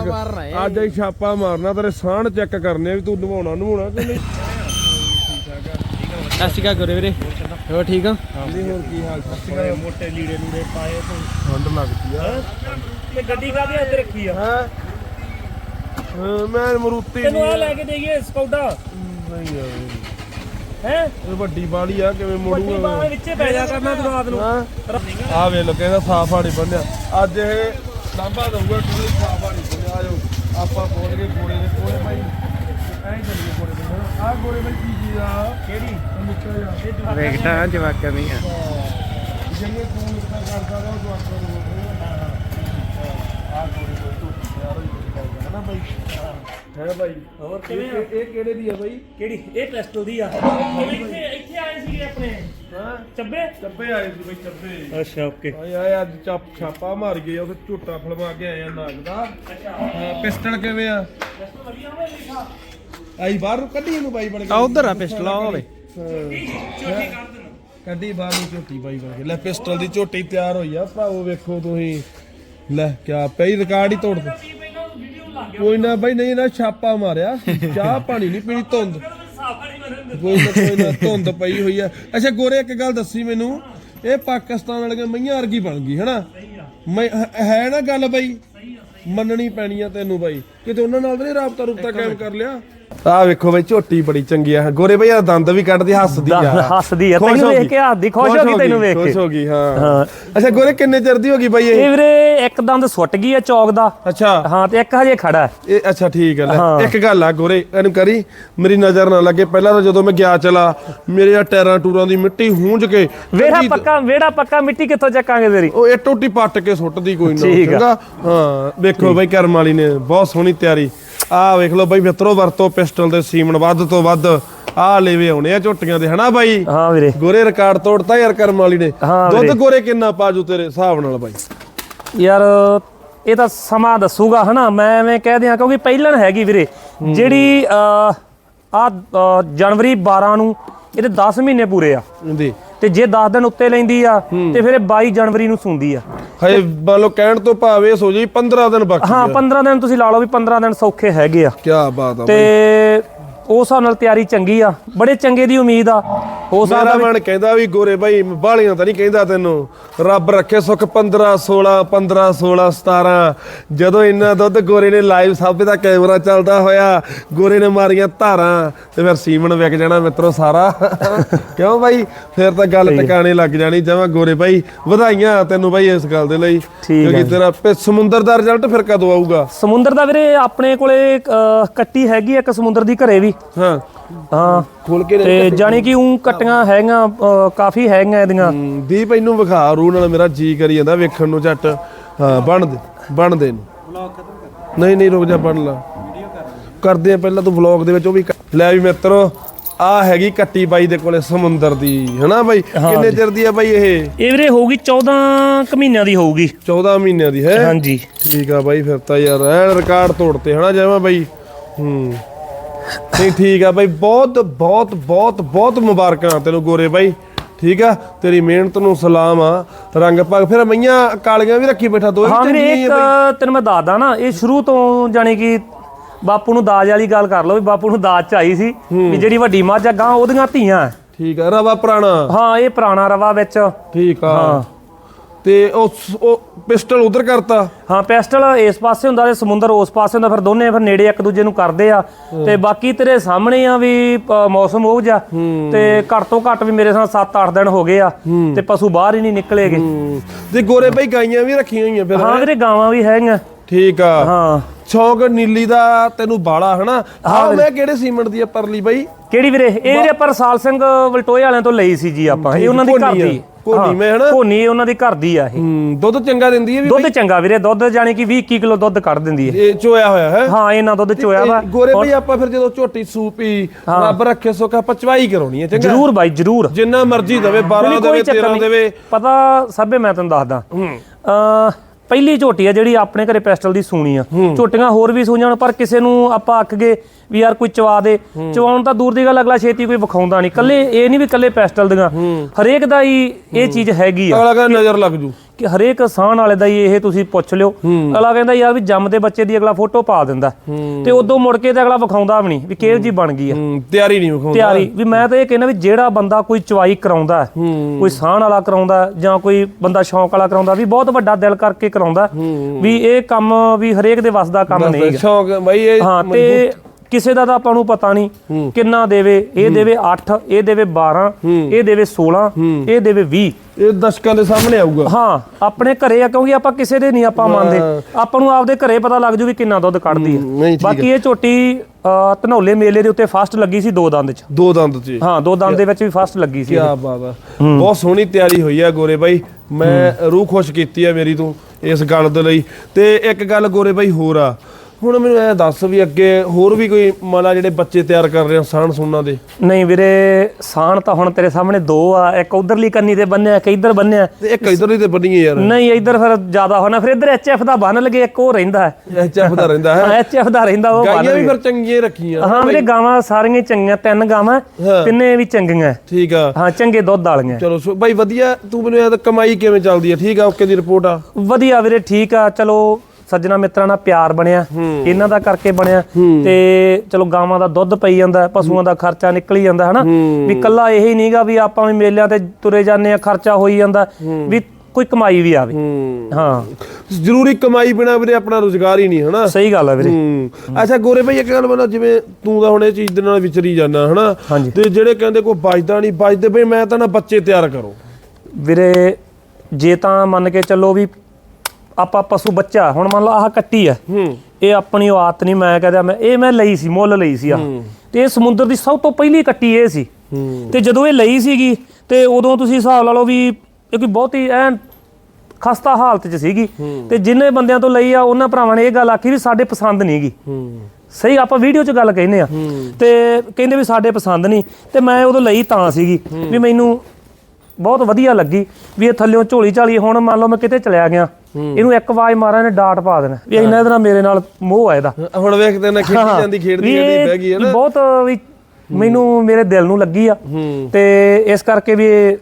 ਅੱਜ ਅਸੀਂ ਛਾਪਾ ਮਾਰਨਾ ਤੇਰੇ ਸਾਣ ਚੈੱਕ ਕਰਨੇ ਵੀ ਤੂੰ ਨਵਾਉਣਾ ਨਵਾਉਣਾ ਕਿ ਨਹੀਂ? ਸਤਿ ਸ਼੍ਰੀ ਅਕਾਲ ਗੁਰੇ ਵੀਰੇ। ਹੋ ਠੀਕ ਆ ਨਹੀਂ ਹੋਰ ਕੀ ਹਾਲ ਚਾਲ? ਮੋਟੇ ਲੀੜੇ ਲੂੜੇ ਪਾਏ ਤੋਂ। ਠੰਡ ਲੱਗਦੀ ਆ। ਤੇ ਗੱਡੀ ਕਾਹਦੇ ਹੱਥ ਰੱਖੀ ਆ? ਹੈ? ਮੈਂ ਮਰੂਤੀ ਤੈਨੂੰ ਆ। ਲੈ ਕੇ ਦੇਈਏ ਸਕੌਡਾ। ਨਹੀਂ ਯਾਰ ਹੈ? ਇਹ ਵੱਡੀ ਬਾਲੀ ਆ ਕਿਵੇਂ ਵੱਡੀ ਮੋੜੂਗਾ ਬਾਹ ਵਿੱਚੇ ਪੈ ਜਾ ਕਰਨਾ ਤੂੰ ਰਾਤ ਨੂੰ ਆ ਵੇ ਲੋ ਕਹਿੰਦਾ ਸਾਫ਼ ਪਾਣੀ ਬੰਨਿਆ। ਅੱਜ ਇਹ ਲਾਂਬਾ ਦਊਗਾ ਕੋਈ ਸਾਫ਼ ਪਾਣੀ ਬੰਨਿਆ ਆਜੋ ਆਪਾਂ ਪਹੁੰਚ ਗਏ ਗੋੜੇ ਦੇ ਕੋਲੇ ਭਾਈ ਐਂ ਚੱਲੀਏ ਗੋੜੇ ਦੇ ਆ ਗੋੜੇ ਭਾਈ ਕੀ ਚੀਜ਼ ਆ? ਕਿਹੜੀ? ਨਿੱਕਾ ਜਿਹਾ। ਵੇਖਦਾ ਜਵਾਕਾਂ ਨਹੀਂ। ਆ ਜਿੰਨੇ ਫੋਨ ਇੱਦਾਂ ਕਰਦਾ ਵਾ ਉਹ ਜਵਾਕਾਂ ਨੂੰ ਆ ਗੋੜੇ ਦੇ ਤੋਂ ਯਾਰ ਹੋਈ ਹੈ ਨਾ ਭਾਈ ਹੈ। ਭਾਈ ਹੋਰ ਕਿਵੇਂ? ਇਹ ਇਹ ਕਿਹੜੇ ਦੀ ਆ ਭਾਈ ਕਿਹੜੀ? ਇਹ ਪਿਸਟਲ ਦੀ ਆ। ਆਏ ਸੀਗੇ ਆਪਣੇ। ਹਾਂ। ਚੱਬੇ? ਚੱਬੇ ਆਏ ਸੀ ਭਾਈ ਚੱਬੇ। ਅੱਛਾ ਓਕੇ। ਆਏ ਆਏ ਅੱਜ ਚਾਪ ਛਾਪਾ ਮਾਰ ਗਏ ਉਹ ਝੂਟਾ ਫਲਵਾ ਕੇ ਆਏ ਆ ਨਾਗ ਦਾ। ਹਾਂ, ਪਿਸਟਲ ਕਿਵੇਂ ਆ? ਪਿਸਟਲ ਵਧੀਆ ਹੋਵੇ ਲਿਖਾ ਆਈ ਬਾਹਰ ਨੂੰ ਕੱਢੀ ਇਹਨੂੰ ਬਾਈ ਬਣ ਕੇ। ਆ ਉਧਰ ਆ ਪਿਸਟਲ ਆ ਹੋਵੇ। ਚੋਟੀ ਕਰ ਦੇਣਾ। ਕੱਢੀ ਬਾਹਰ ਨੂੰ ਝੋਟੀ ਬਾਈ ਬਣ ਕੇ। ਲੈ ਪਿਸਟਲ ਦੀ ਝੋਟੀ ਤਿਆਰ ਹੋਈ ਆ ਭਰਾਵੋ ਵੇਖੋ ਤੁਸੀਂ। ਲੈ ਕਿਆ ਪਈ ਰਿਕਾਰਡ ਹੀ ਤੋੜ ਦੇ ਕੀ ਪਹਿਲਾਂ ਵੀਡੀਓ ਲੱਗ ਗਿਆ। ਕੋਈ ਨਾ ਬਾਈ ਨਹੀਂ ਨਾ ਛਾਪਾ ਮਾਰਿਆ। ਚਾਹ ਪਾਣੀ ਨਹੀਂ ਪੀਣੀ ਧੁੰਦ। ਕੋਈ ਨਾ ਕੋਈ ਨਾ ਧੁੰਦ ਪਈ ਹੋਈ ਆ। ਅੱਛਾ ਗੋਰੇ ਇੱਕ ਗੱਲ ਦੱਸੀ ਮੈਨੂੰ। ਇਹ ਪਾਕਿਸਤਾਨ ਵਾਲੀਆਂ ਮਈਆਂ ਵਰਗੀ ਬਣ ਗਈ ਹਨਾ? ਮੈਂ ਹ- ਹੈ ਨਾ ਗੱਲ ਬਾਈ? ਮੰਨਣੀ ਪੈਣੀ ਆ ਤੈਨੂੰ ਬਾਈ। ਕਿਤੇ ਉਹਨਾਂ ਨਾਲ ਤਾਂ ਨਹੀਂ ਰਾਬਤਾ ਰੁਬਤਾ ਕਾਇਮ ਕਰ ਲਿਆ? ਆਹ ਵੇਖੋ ਬਈ ਝੋਟੀ ਬੜੀ ਚੰਗੀ ਆ ਗੋਰੇ ਬਈ ਆ ਦੰਦ ਵੀ ਕੱਢਦੀ ਹੱਸਦੀ ਆ ਹੱਸਦੀ ਆ, ਤੈਨੂੰ ਵੇਖ। ਕੇ ਹੱਸਦੀ, ਖੁਸ਼ ਹੋ ਗਈ ਤੈਨੂੰ ਵੇਖ ਕੇ। ਖੁਸ਼ ਹੋ ਗਈ ਹਾਂ ਹਾਂ। ਅੱਛਾ ਗੋਰੇ ਕਿੰਨੇ ਚਿਰ ਦੀ ਹੋ ਗਈ ਬਈ ਇਹ ਇਹ ਵੀਰੇ ਇੱਕ ਦੰਦ ਸੁੱਟ ਗਈ ਆ ਚੌਕ ਦਾ ਅੱਛਾ ਹਾਂ ਤੇ ਇੱਕ ਹਜੇ ਖੜਾ। ਇਹ ਅੱਛਾ ਠੀਕ ਹੈ। ਇੱਕ ਗੱਲ ਆ ਗੋਰੇ ਇਹਨੂੰ ਕਰੀ ਮੇਰੀ ਨਜ਼ਰ ਨਾ ਲੱਗੇ ਪਹਿਲਾਂ ਤਾਂ ਜਦੋਂ ਮੈਂ ਗਿਆ ਚਲਾ ਮੇਰੇ ਆ ਟੈਰਾਂ ਟੂਰਾਂ ਦੀ ਮਿੱਟੀ ਹੂੰਜ ਕੇ ਵੇੜਾ ਪੱਕਾ ਵੇੜਾ ਪੱਕਾ ਮਿੱਟੀ ਕਿੱਥੋਂ ਚੱਕਾਂਗੇ ਤੇਰੀ ਉਹ ਇਹ ਟੋਟੀ ਪੱਟ ਕੇ ਸੁੱਟਦੀ ਕੋਈ ਨਾ ਆ। ਚੰਗਾ ਹਾਂ ਵੇਖੋ ਬਈ ਕਰਮ ਵਾਲੀ ਨੇ ਬਹੁਤ ਸੋਹਣੀ ਤਿਆਰੀ ਆਹ ਵੇਖ ਲਓ ਬਈ ਮਿੱਤਰੋ ਵਰਤੋ ਪਿਸਟਲ ਦੇ ਸੀਮਨ ਵੱਧ ਤੋਂ ਵੱਧ ਆਹ ਲੈਵੇ ਆਉਣੇ ਆ ਝੋਟੀਆਂ ਦੇ ਹਨਾ ਬਾਈ? ਹਾਂ ਵੀਰੇ। ਗੋਰੇ ਰਿਕਾਰਡ ਤੋੜਤਾ ਯਾਰ ਕਰਮ ਵਾਲੀ ਨੇ। ਦੁੱਧ। ਗੋਰੇ ਕਿੰਨਾ ਪਾਜੂ ਤੇਰੇ ਹਿਸਾਬ ਨਾਲ ਬਾਈ? ਯਾਰ ਇਹ ਤਾਂ ਸਮਾਂ ਦੱਸੂਗਾ ਹਨਾ? ਮੈਂ ਐਵੇਂ ਕਹਿ ਦਿਆਂ ਕਿਉਂਕਿ ਪਹਿਲਣ ਹੈਗੀ ਵੀਰੇ। ਜਿਹੜੀ ਆ ਜਨਵਰੀ 12 ਨੂੰ ਇਹਦੇ 10 ਮਹੀਨੇ ਪੂਰੇ ਆ। ਇਹਦੀ ਤੇ ਜੇ 10 ਦਿਨ ਉੱਤੇ ਲੈਂਦੀ ਆ ਤੇ ਫਿਰ ਇਹ 22 ਜਨਵਰੀ ਨੂੰ ਸੁੰਦੀ ਆ। ਹਏ ਮੰਨ ਲਓ ਕਹਿਣ ਤੋਂ ਭਾਵੇਂ ਸੋ ਜੀ 15 ਦਿਨ ਬਾਕੀ ਹਾਂ 15 ਦਿਨ ਤੁਸੀਂ ਲਾ ਲਓ ਵੀ 15 ਦਿਨ ਸੌਖੇ ਹੈਗੇ ਆ। ਕੀ ਬਾਤ ਆ ਤੇ ਉਸ ਹਿਸਾਬ ਨਾਲ ਤਿਆਰੀ ਚੰਗੀ ਆ ਬੜੇ ਚੰਗੇ ਦੀ ਉਮੀਦ ਆ। ਹੋ ਸਕਦਾ ਮੇਰਾ ਵੀ- ਮਨ ਕਹਿੰਦਾ ਵੀ ਗੋਰੇ ਬਾਈ ਬਾਲੀਆਂ ਤਾਂ ਨਹੀਂ ਕਹਿੰਦਾ ਤੈਨੂੰ। ਰੱਬ ਰੱਖੇ ਸੁੱਖ 15 16 15 16 17 ਜਦੋਂ ਇੰਨਾ ਦੁੱਧ ਗੋਰੇ ਨੇ ਲਾਈਵ ਸਾਬੇ ਦਾ ਕੈਮਰਾ ਚੱਲਦਾ ਹੋਇਆ ਗੋਰੇ ਨੇ ਮਾਰੀਆਂ ਧਾਰਾਂ ਤੇ ਫਿਰ ਸੀਮਨ ਵਿਕ ਜਾਣਾ ਮਿੱਤਰੋ ਸਾਰਾ। ਕਿਉਂ ਬਾਈ? ਫਿਰ ਤਾਂ ਗੱਲ ਟਿਕਾਣੇ ਲੱਗ ਜਾਣੀ ਜਮਾ ਗੋਰੇ ਬਾਈ ਵਧਾਈਆਂ ਤੈਨੂੰ ਬਾਈ ਇਸ ਗੱਲ ਦੇ ਲਈ। ਕਿਉਂਕਿ ਤੇਰਾ ਪੇ- ਸਮੁੰਦਰ ਦਾ ਰਿਜ਼ਲਟ ਫਿਰ ਕਦੋਂ ਆਊਗਾ? ਸਮੁੰਦਰ ਦਾ ਵੀਰੇ ਆਪਣੇ ਕੋਲੇ ਅਹ, ਕੱਟੀ ਹੈਗੀ ਆ ਇੱਕ ਸਮੁੰਦਰ ਦੀ ਘਰੇ ਵੀ। ਹਾਂ। ਹਾਂ। ਖੋਲ ਕੇ ਤੇ ਜਾਣੀ ਕਿ ਉਹ ਕੱਟੀਆਂ ਹੈਗੀਆਂ ਅਹ, ਕਾਫੀ ਹੈਗੀਆਂ ਇਹਦੀਆਂ। ਹਮ, ਦੀਪ ਇਹਨੂੰ ਵਿਖਾ ਰੂ ਨਾਲ ਮੇਰਾ ਜੀ ਕਰੀ ਜਾਂਦਾ ਵੇਖਣ ਨੂੰ ਝੱਟ। ਹਾਂ ਬਣ ਦੇ ਬਣ ਦੇ ਨੂੰ ਨਹੀਂ ਨਹੀਂ ਰੁਕ ਜਾ ਬਣ ਲਾ। ਕਰਦੇ ਆ ਪਹਿਲਾਂ ਤੂੰ ਵਲੌਗ ਦੇ ਵਿੱਚ ਉਹ ਵੀ ਕਰ- ਲੈ ਵੀ ਮਿੱਤਰੋ ਆ ਹੈਗੀ ਕੱਟੀ ਬਾਈ ਦੇ ਕੋਲੇ ਸਮੁੰਦਰ ਦੀ ਹਨਾ ਬਾਈ? ਕਿੰਨੇ ਚਿਰ ਦੀ ਆ ਬਾਈ ਇਹ? ਇਹ ਵੀਰੇ ਹੋਊਗੀ 14 ਕੁ ਮਹੀਨਿਆਂ ਦੀ ਹੋਊਗੀ। 14 ਮਹੀਨਿਆਂ ਦੀ ਹੈ? ਹਾਂਜੀ। ਠੀਕ ਆ ਬਾਈ ਫਿਰ ਤਾਂ ਯਾਰ ਐਨ ਰਿਕਾਰਡ ਤੋੜਤੇ ਹਨਾ ਜਿਵੇਂ ਬਾਈ? ਹੂੰ। ਨਹੀਂ ਠੀਕ ਆ ਬਾਈ ਬਹੁਤ ਬਹੁਤ ਬਹੁਤ ਬਹੁਤ ਮੁਬਾਰਕਾਂ ਤੈਨੂੰ ਗੋਰੇ ਬਾਈ। ਠੀਕ ਆ ਤੇਰੀ ਮਿਹਨਤ ਨੂੰ ਸਲਾਮ ਆ। ਰੰਗ ਪੱਗ ਫਿਰ ਮਈਆਂ ਕਾਲੀਆਂ ਵੀ ਰੱਖੀ ਬੈਠਾ ਦੋਏ ਹਾਂ ਵੀਰੇ ਇੱਕ ਤੈਨੂੰ ਮੈਂ ਦੱਸਦਾ ਨਾ ਇਹ ਸ਼ੁਰੂ ਤੋਂ ਜਾਣੀ ਕਿ ਬਾਪੂ ਨੂੰ ਦਾਜ ਵਾਲੀ ਗੱਲ ਕਰ ਲਓ ਵੀ ਬਾਪੂ ਨੂੰ ਦਾਜ ਚ ਆਈ ਸੀ ਵੀ ਜਿਹੜੀ ਵੱਡੀ ਮੱਝ ਆ ਗਾਂ ਉਹਦੀਆਂ ਧੀਆਂ। ਠੀਕ ਆ ਰਵਾ ਪੁਰਾਣਾ। ਹਾਂ ਇਹ ਪੁਰਾਣਾ ਰਵਾ ਵਿੱਚ। ਠੀਕ ਆ। ਹਾਂ। ਤੇ ਉਹ ਉਹ ਪਿਸਟਲ ਉਧਰ ਕਰਤਾ। ਹਾਂ ਪੈਸਟਲ ਇਸ ਪਾਸੇ ਹੁੰਦਾ ਤੇ ਸਮੁੰਦਰ ਉਸ ਪਾਸੇ ਹੁੰਦਾ ਫਿਰ ਦੋਨੇ ਫਿਰ ਨੇੜੇ ਇੱਕ ਦੂਜੇ ਨੂੰ ਕਰਦੇ ਆ। ਤੇ ਬਾਕੀ ਤੇਰੇ ਸਾਹਮਣੇ ਆ ਵੀ ਅ, ਮੌਸਮ ਉਹ ਜਾ ਤੇ ਘੱਟ ਤੋਂ ਘੱਟ ਵੀ ਮੇਰੇ ਸਾਹ 7-8 ਦਿਨ ਹੋ ਗਏ ਆ। ਤੇ ਪਸ਼ੂ ਬਾਹਰ ਹੀ ਨਹੀਂ ਨਿਕਲੇਗੇ। ਤੇ ਗੋਰੇ ਬਾਈ ਗਾਈਆਂ ਵੀ ਰੱਖੀਆਂ ਹੋਈਆਂ ਫਿਰ ਹਾਂ? ਵੀਰੇ ਗਾਵਾਂ ਵੀ ਹੈਗੀਆਂ। ਠੀਕ ਆ। ਹਾਂ। ਸ਼ੌਂਕ ਨੀਲੀ ਦਾ ਤੈਨੂੰ ਬਾਲਾ ਹਨਾ? ਆ ਮੈਂ ਕਿਹੜੇ ਸੀਮੈਂਟ ਦੀ ਆ ਪਰਲੀ ਬਾਈ? ਕਿਹੜੀ ਵੀਰੇ? ਇਹ ਵੀਰੇ ਪਰ ਸਾਲ ਸਿੰਘ ਵਲਟੋਏ ਵਾਲਿਆਂ ਤੋਂ ਲਈ ਸੀ ਜੀ ਆਪਾਂ ਇਹ ਉਹਨਾਂ ਦੀ ਘਰ। ਦੀ। ਹਾਂ, ਮੈਂ ਹਨਾ? ਘੋਨੀ ਉਹਨਾਂ ਦੀ ਘਰ ਦੀ ਆ ਇਹ। ਦੁੱਧ ਚੰਗਾ ਦਿੰਦੀ ਹੈ ਵੀ ਦੁੱਧ ਚੰਗਾ ਵੀਰੇ ਦੁੱਧ ਜਾਣੀ ਕਿ 20 21 ਕਿਲੋ ਦੁੱਧ ਕੱਢ ਦਿੰਦੀ ਹੈ ਇਹ ਚੋਇਆ ਹੋਇਆ ਹੈ? ਹਾਂ ਇਹਨਾਂ ਦੁੱਧ ਚੋਇਆ ਵਾ। ਗੋਰੇ ਬਈ ਆਪਾਂ ਫਿਰ ਜਦੋਂ ਝੋਟੀ ਸੂਪੀ ਰੱਬ ਰੱਖੇ ਸੁੱਖ ਆਪਾਂ ਚਵਾਈ ਕਰਾਉਣੀ ਹੈ ਚੰਗਾ? ਜਰੂਰ ਬਾਈ ਜਰੂਰ। ਜਿੰਨਾ ਮਰਜ਼ੀ ਦੇਵੇ 12 ਨਹੀਂ, ਦੇਵੇ ਚੱਕਰ 13 ਨਹੀਂ। ਦੇਵੇ। ਪਤਾ ਸਭੇ ਮੈਂ ਤੈਨੂੰ ਦੱਸਦਾ। ਅ ਪਹਿਲੀ ਝੋਟੀ ਆ ਜਿਹੜੀ ਆਪਣੇ ਘਰੇ ਪੈਸਟਲ ਦੀ ਸੂਣੀ ਆ। ਝੋਟੀਆਂ ਹੋਰ ਵੀ ਸੂਈਆਂ ਪਰ ਕਿਸੇ ਨੂੰ ਆਪਾਂ ਆਖ ਗਏ ਵੀ ਯਾਰ ਕੋਈ ਚਵਾ ਦੇ। ਚਵਾਉਣ ਤਾਂ ਦੂਰ ਦੀ ਗੱਲ ਅਗਲਾ ਛੇਤੀ ਕੋਈ ਵਿਖਾਉਂਦਾ ਨਹੀਂ। ਕੱਲੇ ਇਹ ਨਹੀਂ ਵੀ ਕੱਲੇ ਪੈਸਟਲ ਦੀਆਂ। ਹਰੇਕ ਦਾ ਹੀ ਇਹ ਚੀਜ਼ ਹੈਗੀ ਆ। ਅਗਲਾ ਕਹਿੰਦਾ ਨਜ਼ਰ ਲੱਗ ਜੂ। ਕਿ ਹਰੇਕ ਸਾਹਣ ਵਾਲੇ ਦਾ ਹੀ ਇਹ ਤੁਸੀਂ ਪੁੱਛ ਲਿਓ। ਅਗਲਾ ਕਹਿੰਦਾ ਯਾਰ ਵੀ ਜੰਮਦੇ ਬੱਚੇ ਦੀ ਅਗਲਾ ਫੋਟੋ ਪਾ ਦਿੰਦਾ। ਤੇ ਉਦੋਂ ਮੁੜ ਕੇ ਤੇ ਅਗਲਾ ਵਿਖਾਉਂਦਾ ਵੀ ਨਹੀਂ ਵੀ ਕਿਹੋ ਜੀ ਬਣ ਗਈ ਆ। ਹੂੰ। ਤਿਆਰੀ ਨਹੀਂ ਵਿਖਾਉਂਦਾ। ਤਿਆਰੀ। ਵੀ ਮੈਂ ਤਾਂ ਇਹ ਕਹਿੰਦਾ ਵੀ ਜਿਹੜਾ ਬੰਦਾ ਕੋਈ ਚਵਾਈ ਕਰਾਉਂਦਾ ਹੈ, ਕੋਈ ਸਾਹਣ ਵਾਲਾ ਕਰਾਉਂਦਾ ਹੈ, ਜਾਂ ਕੋਈ ਬੰਦਾ ਸ਼ੌਂਕ ਵਾਲਾ ਕਰਾਉਂਦਾ ਵੀ ਬਹੁਤ ਵੱਡਾ ਦਿਲ ਕਰਕੇ ਕਰਾਉਂਦਾ ਵੀ ਇਹ ਕੰਮ ਵੀ ਹਰੇਕ ਦੇ ਵੱਸ ਦਾ ਕੰਮ ਨਹੀਂ ਹੈਗਾ। ਸ਼ੌਂਕ ਬਈ ਇਹ ਹਾਂ ਤੇ ਕਿਸੇ ਦਾ ਤਾਂ ਆਪਾਂ ਨੂੰ ਪਤਾ ਨਹੀਂ ਕਿੰਨਾ ਦੇਵੇ ਇਹ ਦੇਵੇ 8 ਇਹ ਦੇਵੇ 12 ਇਹ ਦੇਵੇ 16 ਇਹ ਦੇਵੇ 20 ਇਹ ਦਰਸ਼ਕਾਂ ਦੇ ਸਾਹਮਣੇ ਆਊਗਾ। ਹਾਂ ਆਪਣੇ ਘਰੇ ਆ ਕਿਉਂਕਿ ਆਪਾਂ ਕਿਸੇ ਦੇ ਨਹੀਂ ਆਪਾਂ ਮੰਨਦੇ। ਆਪਾਂ ਨੂੰ ਆਪਦੇ ਘਰੇ ਪਤਾ ਲੱਗ ਜੂ ਵੀ ਕਿੰਨਾ ਦੁੱਧ ਕੱਢਦੀ ਹੈ। ਬਾਕੀ ਇਹ ਝੋਟੀ ਧਨੌਲੇ ਮੇਲੇ ਦੇ ਉੱਤੇ ਫਸਟ ਲੱਗੀ ਸੀ ਦੋ ਦੰਦ ਚ। ਦੋ ਦੰਦ ਚ। ਹਾਂ ਦੋ ਦੰਦ ਦੇ ਵਿੱਚ ਵੀ ਫਸਟ ਲੱਗੀ ਸੀ ਕੀ ਆ। ਬਹੁਤ ਸੋਹਣੀ ਤਿਆਰੀ ਹੋਈ ਆ ਗੋਰੇ ਬਾਈ। ਮੈਂ ਰੂਹ ਖੁਸ਼ ਕੀਤੀ ਆ ਮੇਰੀ ਤੂੰ ਇਸ ਗੱਲ ਦੇ ਲਈ। ਤੇ ਇੱਕ ਗੱਲ ਗੋਰੇ ਬਾਈ ਹੋਰ ਆ। ਹੁਣ ਮੈਨੂੰ ਇਹ ਦੱਸ ਵੀ ਅੱਗੇ ਹੋਰ ਵੀ ਕੋਈ ਮਾਲਾ ਜਿਹੜੇ ਬੱਚੇ ਤਿਆਰ ਕਰ ਰਹੇ ਆ ਸਾਣ ਸੁਣਨਾ ਦੇ? ਨਹੀਂ ਵੀਰੇ ਸਾਣ ਤਾਂ ਹੁਣ ਤੇਰੇ ਸਾਹਮਣੇ ਦੋ ਆ ਇੱਕ ਉਧਰਲੀ ਕੰਨੀ ਤੇ ਬੰਨਿਆ ਇੱਕ ਇੱਧਰ ਬੰਨਿਆ। ਤੇ ਇੱਕ ਇਧਰ ਹੀ ਤੇ ਬੰਨੀਏ ਯਾਰ। ਨਹੀਂ ਇੱਧਰ ਫਿਰ ਜ਼ਿਆਦਾ ਹੋਣਾ ਫਿਰ ਇੱਧਰ ਐਚਐਫ ਦਾ ਬੰਨ ਲਗੇ ਇੱਕ ਉਹ ਰਹਿੰਦਾ ਹੈ। ਐਚਐਫ ਦਾ ਰਹਿੰਦਾ ਹਾਂ। ਹੈ ਐਚਐਫ ਦਾ ਰਹਿੰਦਾ ਉਹ ਗਾਈਆਂ ਵੀ ਫਿਰ ਚੰਗੀਆਂ ਰੱਖੀਆਂ। ਹਾਂ ਵੀਰੇ ਗਾਵਾਂ ਸਾਰੀਆਂ ਹੀ ਚੰਗੀਆਂ ਤਿੰਨ ਗਾਵਾਂ ਹਾਂ। ਤਿੰਨੇ ਵੀ ਚੰਗੀਆਂ। ਠੀਕ ਆ। ਹਾਂ ਚੰਗੇ ਦੁੱਧ ਵਾਲੀਆਂ। ਚਲੋ ਬਾਈ ਵਧੀਆ ਤੂੰ ਮੈਨੂੰ ਇਹ ਕਮਾਈ ਕਿਵੇਂ ਚੱਲਦੀ ਆ ਠੀਕ ਆ ਓਕੇ ਦੀ ਰਿਪੋਰਟ ਆ। ਵਧੀਆ ਵੀਰੇ ਠੀਕ ਆ ਚਲੋ ਸੱਜਣਾ ਮਿੱਤਰਾਂ ਨਾਲ ਪਿਆਰ ਬਣਿਆ ਇਹਨਾਂ ਦਾ ਕਰਕੇ ਬਣਿਆ ਤੇ ਚਲੋ ਗਾਵਾਂ ਦਾ ਦੁੱਧ ਪਈ ਜਾਂਦਾ ਪਸ਼ੂਆਂ ਦਾ ਖਰਚਾ ਨਿਕਲੀ ਜਾਂਦਾ ਹਨਾ? ਵੀ ਕੱਲਾ ਇਹੀ ਨਹੀਂਗਾ ਵੀ ਆਪਾਂ ਵੀ ਮੇਲਿਆਂ ਤੇ ਤੁਰੇ ਜਾਂਦੇ ਆ ਖਰਚਾ ਹੋਈ ਜਾਂਦਾ ਵੀ ਕੋਈ ਕਮਾਈ ਵੀ ਆਵੇ। ਹੂੰ। ਹਾਂ। ਜ਼ਰੂਰੀ ਕਮਾਈ ਬਿਨਾ ਵੀਰੇ ਆਪਣਾ ਰੋਜ਼ਗਾਰ ਹੀ ਨਹੀਂ ਹਨਾ? ਸਹੀ ਗੱਲ ਆ ਵੀਰੇ। ਹੂੰ। ਅੱਛਾ ਗੋਰੇ ਭਾਈ ਇੱਕ ਗੱਲ ਬਣਾ ਜਿਵੇਂ ਤੂੰ ਤਾਂ ਹੁਣ ਇਹ ਚੀਜ਼ ਦੇ ਨਾਲ ਵਿਚਰੀ ਜਾਂਦਾ ਹਨਾ। ਤੇ ਜਿਹੜੇ ਕਹਿੰਦੇ ਕੋਈ ਬਚਦਾ ਨਹੀਂ ਬਚਦੇ ਬਈ ਮੈਂ ਤਾਂ ਨਾ ਬੱਚੇ ਤਿਆਰ ਕਰੋ। ਵੀਰੇ ਜੇ ਤਾਂ ਮੰਨ ਕੇ ਚੱਲੋ ਵੀ ਆਪਾਂ ਪਸ਼ੂ ਬੱਚਾ ਹੁਣ ਮੰਨ ਲਓ ਆਹ ਕੱਟੀ ਆ ਹੂੰ। ਇਹ ਆਪਣੀ ਔਲਾਤ ਨਹੀਂ ਮੈਂ ਕਹਦਾ ਮੈਂ ਇਹ ਮੈਂ ਲਈ ਸੀ ਮੁੱਲ ਲਈ ਸੀ ਆ ਤੇ ਇਹ ਸਮੁੰਦਰ ਦੀ ਸਭ ਤੋਂ ਪਹਿਲੀ ਕੱਟੀ ਇਹ ਸੀ। ਤੇ ਜਦੋਂ ਇਹ ਲਈ ਸੀਗੀ ਤੇ ਉਦੋਂ ਤੁਸੀਂ ਹਿਸਾਬ ਲਾ ਲਓ ਵੀ ਇਹ ਕੋਈ ਬਹੁਤੀ ਐਨ ਖਸਤਾ ਹਾਲਤ 'ਚ ਸੀਗੀ। ਤੇ ਜਿੰਨੇ ਬੰਦਿਆਂ ਤੋਂ ਲਈ ਆ ਉਹਨਾਂ ਭਰਾਵਾਂ ਨੇ ਇਹ ਗੱਲ ਆਖੀ ਵੀ ਸਾਡੇ ਪਸੰਦ ਨਹੀਂਗੀ ਸਹੀ ਆਪਾਂ ਵੀਡੀਓ 'ਚ ਗੱਲ ਕਹਿੰਦੇ ਆ। ਤੇ ਕਹਿੰਦੇ ਵੀ ਸਾਡੇ ਪਸੰਦ ਨਹੀਂ ਤੇ ਮੈਂ ਉਦੋਂ ਲਈ ਤਾਂ ਸੀਗੀ ਵੀ ਮੈਨੂੰ ਬਹੁਤ ਵਧੀਆ ਲੱਗੀ ਵੀ ਇਹ ਥੱਲਿਓਂ ਝੋਲੀ ਝਾਲੀ ਹੁਣ ਮੰਨ ਲਓ ਮੈਂ ਕਿਤੇ ਚਲਿਆ ਗਿਆ ਇਹਨੂੰ ਇੱਕ ਆਵਾਜ਼ ਮਾਰਾਂ ਨੇ ਡਾਟ ਪਾ ਦੇਣਾ ਵੀ ਇੰਨਾ ਇਹਦੇ ਨਾਲ ਮੇਰੇ ਨਾਲ ਮੋਹ ਆ ਇਹਦਾ। ਹੁਣ ਵੇਖਦੇ ਨਾ ਖੇਡੀ ਜਾਂਦੀ ਖੇਡਦੀ ਜਾਂਦੀ ਬਹਿ ਗਈ ਹੈ ਨਾ। ਬਹੁਤ ਵੀ ਮੈਨੂੰ ਮੇਰੇ ਦਿਲ ਨੂੰ ਲੱਗੀ ਆ। ਤੇ ਇਸ ਕਰਕੇ ਵੀ ਇਹ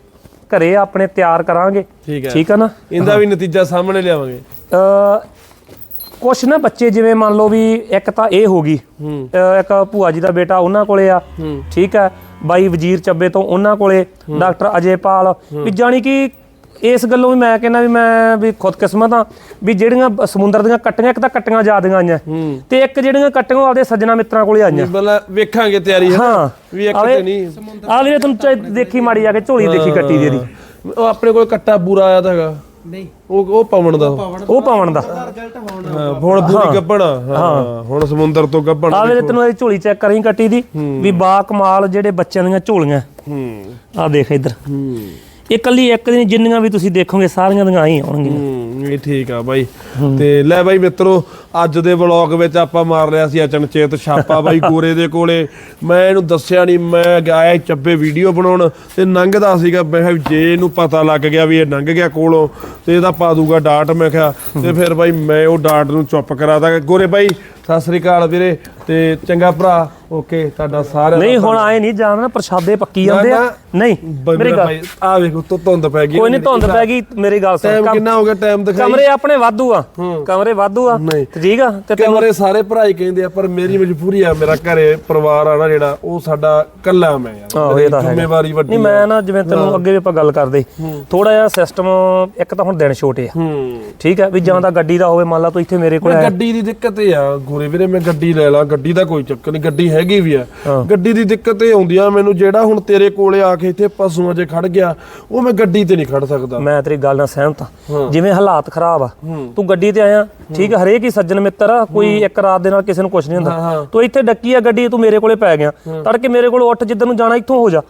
ਘਰੇ ਆਪਣੇ ਤਿਆਰ ਕਰਾਂਗੇ। ਠੀਕ ਹੈ। ਨਾ? ਇਹਦਾ ਵੀ ਨਤੀਜਾ ਸਾਹਮਣੇ ਲਿਆਵਾਂਗੇ। ਅ ਕੁਛ ਨਾ ਬੱਚੇ ਜਿਵੇਂ ਮੰਨ ਲਓ ਵੀ ਇੱਕ ਤਾਂ ਇਹ ਹੋ ਗਈ ਇੱਕ ਭੂਆ ਜੀ ਦਾ ਬੇਟਾ ਉਹਨਾਂ ਕੋਲੇ ਆ ਠੀਕ ਹੈ ਬਾਈ ਵਜ਼ੀਰ ਚੱਬੇ ਤੋਂ ਉਹਨਾਂ ਕੋਲੇ ਡਾਕਟਰ ਅਜੇਪਾਲ ਵੀ ਜਾਣੀ ਕਿ ਇਸ ਗੱਲੋਂ ਵੀ ਮੈਂ ਕਹਿੰਦਾ ਵੀ ਮੈਂ ਵੀ ਖੁਦਕਿਸਮਤ ਆ ਵੀ ਜਿਹੜੀਆਂ ਸਮੁੰਦਰ ਦੀਆਂ ਕੱਟੀਆਂ ਇੱਕ ਤਾਂ ਕੱਟੀਆਂ ਜ਼ਿਆਦੀਆਂ ਆਈਆਂ ਤੇ ਇੱਕ ਜਿਹੜੀਆਂ ਕੱਟੀਆਂ ਉਹ ਆਪਦੇ ਸੱਜਣਾ ਮਿੱਤਰਾਂ ਕੋਲੇ ਆਈਆਂ। ਮਤਲਬ ਵੇਖਾਂਗੇ ਤਿਆਰੀ ਹੈ ਹਾਂ। ਵੀ ਇੱਕ ਤੇ ਨਹੀਂ। ਆ ਵੀਰੇ ਤੁਹਾਨੂੰ ਚਾਹੇ ਦੇਖੀ ਮਾੜੀ ਜਾ ਕੇ ਝੋਲੀ ਦੇਖੀ ਕੱਟੀ ਦੀ ਇਹਦੀ। ਉਹ ਆਪਣੇ ਕੋਲ ਕੱਟਾ ਬੂਰਾ ਆਇਆ ਤਾਂ ਹੈਗਾ। ਨਹੀਂ। ਉਹ ਉਹ ਪਵਨ ਦਾ। ਉਹ ਪਾਵਣ ਦਾ। ਰਿਜ਼ਲਟ ਹੋਣ ਹਾਂ, ਹੁਣ ਪੂਰੀ ਗੱਬਣ ਆ ਹਾਂ ਹੁਣ ਸਮੁੰਦਰ ਤੋਂ ਗੱਬਣ ਆ ਵੀਰੇ ਤੈਨੂੰ ਇਹ ਝੋਲੀ ਚੈੱਕ ਕਰੀ ਕੱਟੀ ਦੀ ਵੀ ਬਾ ਕਮਾਲ ਜਿਹੜੇ ਬੱਚਿਆਂ ਦੀਆਂ ਝੋਲੀਆਂ। ਹੂੰ। ਆ ਦੇਖ ਇੱਧਰ। ਇਹ ਕੱਲੀ ਇੱਕ ਦਿਨ ਜਿੰਨੀਆਂ ਵੀ ਤੁਸੀਂ ਦੇਖੋਗੇ ਸਾਰੀਆਂ ਦੀਆਂ ਆਈ ਆਉਣਗੀਆਂ ਹੂੰ। ਇਹ ਠੀਕ ਆ ਬਾਈ। ਤੇ ਲੈ ਬਾਈ ਮਿੱਤਰੋ ਅੱਜ ਦੇ ਵਲੌਗ ਵਿੱਚ ਆਪਾਂ ਮਾਰ ਰਿਆ ਸੀ ਅਚਨਚੇਤ ਛਾਪਾ ਬਾਈ ਗੋਰੇ ਦੇ ਕੋਲੇ। ਮੈਂ ਇਹਨੂੰ ਦੱਸਿਆ ਨਹੀਂ ਮੈਂ ਗਿਆ ਚੱਬੇ ਵੀਡੀਓ ਬਣਾਉਣ ਤੇ ਲੰਘਦਾ ਸੀਗਾ ਮੈਂ ਜੇ ਇਹਨੂੰ ਪਤਾ ਲੱਗ ਗਿਆ ਵੀ ਇਹ ਲੰਘ ਗਿਆ ਕੋਲੋਂ ਤੇ ਇਹਦਾ ਪਾ ਦੂਗਾ ਡਾਟ ਮੈਂ ਕਿਹਾ ਤੇ ਫਿਰ ਬਾਈ ਮੈਂ ਉਹ ਡਾਟ ਨੂੰ ਚੁੱਪ ਕਰਾ ਦਾਂਗਾ ਗੋਰੇ ਬਾਈ ਸਤਿ ਸ੍ਰੀ ਅਕਾਲ ਵੀਰੇ ਤੇ ਚੰਗਾ ਭਰਾ ਓਕੇ ਤੁਹਾਡਾ ਸਾਰਿਆਂ ਦਾ ਨਹੀਂ ਹੁਣ ਆਏ ਨਹੀਂ ਜਾਣਨਾ ਪ੍ਰਸ਼ਾਦੇ ਪੱਕੀ ਜਾਂਦੇ ਆ। ਨਹੀਂ ਮੇਰੀ ਗੱਲ ਭਾਈ ਆ ਵੇਖੋ ਤੋ ਧੁੰਦ ਪੈ ਗਈ ਕੋਈ ਨਹੀਂ ਧੁੰਦ ਪੈ ਗਈ ਮੇਰੀ ਗੱਲ ਸੁਣ ਕਿੰਨਾ ਹੋ ਗਿਆ ਟਾਈਮ ਕਮਰੇ ਆਪਣੇ ਵਾਧੂ ਆ। ਕਮਰੇ ਵਾਧੂ ਆ। ਠੀਕ ਆ ਤੇ ਕਮਰੇ ਸਾਰੇ ਭਰਾ ਹੀ ਕਹਿੰਦੇ ਆ ਪਰ ਮੇਰੀ ਮਜਬੂਰੀ ਆ ਮੇਰਾ ਘਰੇ ਪਰਿਵਾਰ ਆ ਨਾ ਜਿਹੜਾ ਉਹ ਸਾਡਾ ਕੱਲਾ ਮੈਂ ਮੇਰੀ ਹੈਗਾ। ਜ਼ਿੰਮੇਵਾਰੀ ਵੱਡੀ ਨਹੀਂ ਮੈਂ ਨਾ ਜਿਵੇਂ ਤੈਨੂੰ ਅੱਗੇ ਵੀ ਆਪਾਂ ਗੱਲ ਕਰਦੇ ਥੋੜਾ ਜਿਹਾ ਸਿਸਟਮ ਇੱਕ ਤਾਂ ਹੁਣ ਦਿਨ ਛੋਟੇ ਆ। ਠੀਕ ਆ ਵੀ ਜਾਂ ਤਾਂ ਗੱਡੀ ਦਾ ਹੋਵੇ ਮੰਨ ਲਾ ਤੂੰ ਇੱਥੇ ਮੇਰੇ ਕੋਲ ਗੱਡੀ ਦੀ ਦਿੱਕਤ ਇਹ ਆ ਗੋਰੇ ਵੀਰੇ ਮੈਂ ਗੱਡੀ ਲੈ ਲਾ ਗੱਡੀ ਦਾ ਕੋਈ ਚੱਕਰ ਨਹੀਂ ਗੱਡੀ ਹੈਗੀ ਵੀ ਆ। ਗੱਡੀ ਦੀ ਦਿੱਕਤ ਇਹ ਆਉਂਦੀ ਆ ਮੈਨੂੰ ਜਿਹੜਾ ਹੁਣ ਤੇਰੇ ਕੋਲੇ ਆ ਕੇ ਇੱਥੇ ਪਸ਼ੂਆਂ 'ਚ ਖੜ ਗਿਆ ਉਹ ਮੈਂ ਗੱਡੀ ਤੇ ਨਹੀਂ ਖੜ ਸਕਦਾ। ਮੈਂ ਤੇਰੀ ਗੱਲ ਨਾਲ ਸਹਿਮਤ ਹਾਂ। ਜਿਵੇਂ ਹਾਲਾਤ ਖਰਾਬ ਆ। ਤੂੰ ਗੱਡੀ ਤੇ ਆਇਆ ਠੀਕ ਹਰੇਕ ਹੀ ਸੱਜਣ ਮਿੱਤਰ ਆ ਕੋਈ ਇੱਕ ਰਾਤ ਦੇ ਨਾਲ ਕਿਸੇ ਨੂੰ ਕੁਝ ਨਹੀਂ ਹੁੰਦਾ। ਤੂੰ ਇੱਥੇ ਡੱਕੀ ਆ ਗੱਡੀ ਤੂੰ ਮੇਰੇ ਕੋਲੇ ਪੈ ਗਿਆ। ਤੜਕੇ ਮੇਰੇ ਕੋਲ ਉੱਠ ਜਿੱਦਨ ਨੂੰ ਜਾਣਾ ਇੱਥੋਂ ਹੋ ਜਾ।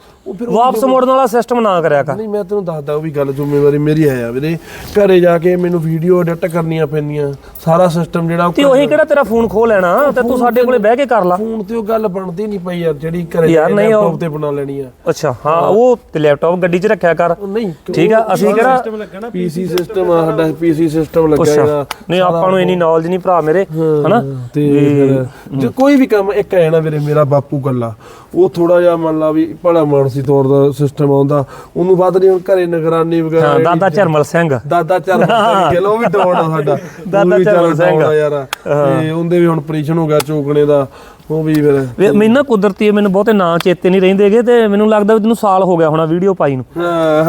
ਵਾਪਸ ਮੋੜਨ ਵਾਲਾ ਸਿਸਟਮ ਨਾ ਕਰਿਆ ਕਰ। ਨਹੀਂ ਮੈਂ ਤੈਨੂੰ ਦੱਸਦਾ ਉਹ ਵੀ ਗੱਲ ਜ਼ਿੰਮੇਵਾਰੀ ਮੇਰੀ ਹੈ ਆ ਵੀਰੇ। ਘਰੇ ਜਾ ਕੇ ਮੈਨੂੰ ਵੀਡੀਓ ਐਡਿਟ ਕਰਨੀਆਂ ਪੈਂਦੀਆਂ। ਸਾਰਾ ਸਿਸਟਮ ਜਿਹੜਾ ਤੇ ਉਹੀ ਕਿਹੜਾ ਤੇਰਾ ਫੋਨ ਖੋ ਲੈਣਾ? ਤੇ ਤੂੰ ਸਾਡੇ ਕੋਲੇ ਬਹਿ ਕੇ ਕਰ ਲਾ। ਫੋਨ ਤੇ ਉਹ ਗੱਲ ਬਣਦੀ ਨਹੀਂ ਪਈ ਯਾਰ ਜਿਹੜੀ ਘਰੇ ਲੈਪਟਾਪ ਤੇ ਬਣਾ ਲੈਣੀ ਆ। ਅੱਛਾ ਹਾਂ ਉਹ ਤੇ ਲੈਪਟਾਪ ਗੱਡੀ 'ਚ ਰੱਖਿਆ ਕਰ। ਨਹੀਂ ਠੀਕ ਆ ਅਸੀਂ ਕਿਹੜਾ ਪੀਸੀ ਸਿਸਟਮ ਆ ਸਾਡਾ ਪੀਸੀ ਸਿਸਟਮ ਲੱਗਾ ਇਹਦਾ ਨਹੀਂ ਆਪਾਂ ਨੂੰ ਇੰਨੀ ਨੌਲੇਜ ਨਹੀਂ ਭਰਾ ਮੇਰੇ ਹਨਾ? ਤੇ ਜੇ ਕੋਈ ਵੀ ਕੰਮ ਇੱਕ ਹੈ ਨਾ ਵੀਰੇ ਮੇਰਾ ਬਾਪੂ ਗੱਲਾ ਉਹ ਥੋੜਾ ਜਿਹਾ ਮੰਨ ਲਾ ਵੀ ਭਲਾ ਮਾਨਸੀ ਤੌਰ ਦਾ ਸਿਸਟਮ ਆਉਂਦਾ। ਉਹਨੂੰ ਵੱਧ ਨਹੀਂ ਹੁਣ ਘਰੇ ਨਿਗਰਾਨੀ ਵਗੈਰਾ ਹਾਂ ਦਾਦਾ ਝਰਮਲ ਸਿੰਘ। ਦਾਦਾ ਚਰਮ ਸਿੰਘ ਉਹ ਵੀ ਡਾਉਣ ਸਾਡਾ। ਦਾਦਾ ਉਹ ਵੀ ਚਰਮ ਚੱਲ ਸਿੰਘ। ਯਾਰ। ਤੇ ਉਹਦੇ ਵੀ ਹੁਣ ਆਪਰੇਸ਼ਨ ਹੋ ਗਿਆ ਚੋਕਣੇ ਦਾ। ਉਹ ਵੀ ਫਿਰ ਮੈਨੂੰ ਨਾ ਕੁਦਰਤੀ ਮੈਨੂੰ ਬਹੁਤੇ ਨਾਂ ਚੇਤੇ ਨਹੀਂ ਰਹਿੰਦੇਗੇ ਤੇ ਮੈਨੂੰ ਲੱਗਦਾ ਵੀ ਤੈਨੂੰ ਸਾਲ ਹੋ ਗਿਆ ਹੋਣਾ ਵੀਡੀਓ ਪਾਈ ਨੂੰ।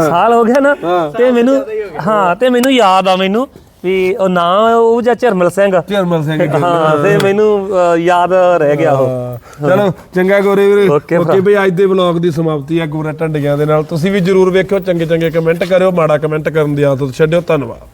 ਸਾਲ ਹੋ ਗਿਆ ਨਾ ਤੇ ਮੈਨੂੰ ਹਾਂ ਤੇ ਮੈਨੂੰ ਯਾਦ ਆ ਮੈਨੂੰ ਵੀ ਉਹ ਨਾਂ ਉਹ ਜਾਂ ਝਰਮਲ ਸਿੰਘ। ਚਰਮਲ ਸਿੰਘ। ਹਾਂ ਤੇ ਮੈਨੂੰ ਯਾਦ ਰਹਿ ਗਿਆ ਉਹ। ਚਲੋ ਚੰਗਾ ਗੋਰੇ ਵੀਰੇ। ਓਕੇ ਬਈ ਅੱਜ ਦੇ ਵਲੌਗ ਦੀ ਸਮਾਪਤੀ ਹੈ ਗੋਰਾ ਢੰਡੀਆਂ ਦੇ ਨਾਲ। ਤੁਸੀਂ ਵੀ ਜਰੂਰ ਵੇਖਿਓ ਚੰਗੇ ਚੰਗੇ ਕਮੈਂਟ ਕਰਿਓ ਮਾੜਾ ਕਮੈਂਟ ਕਰਨ ਦੀ ਆਦਤ ਛੱਡਿਓ। ਧੰਨਵਾਦ।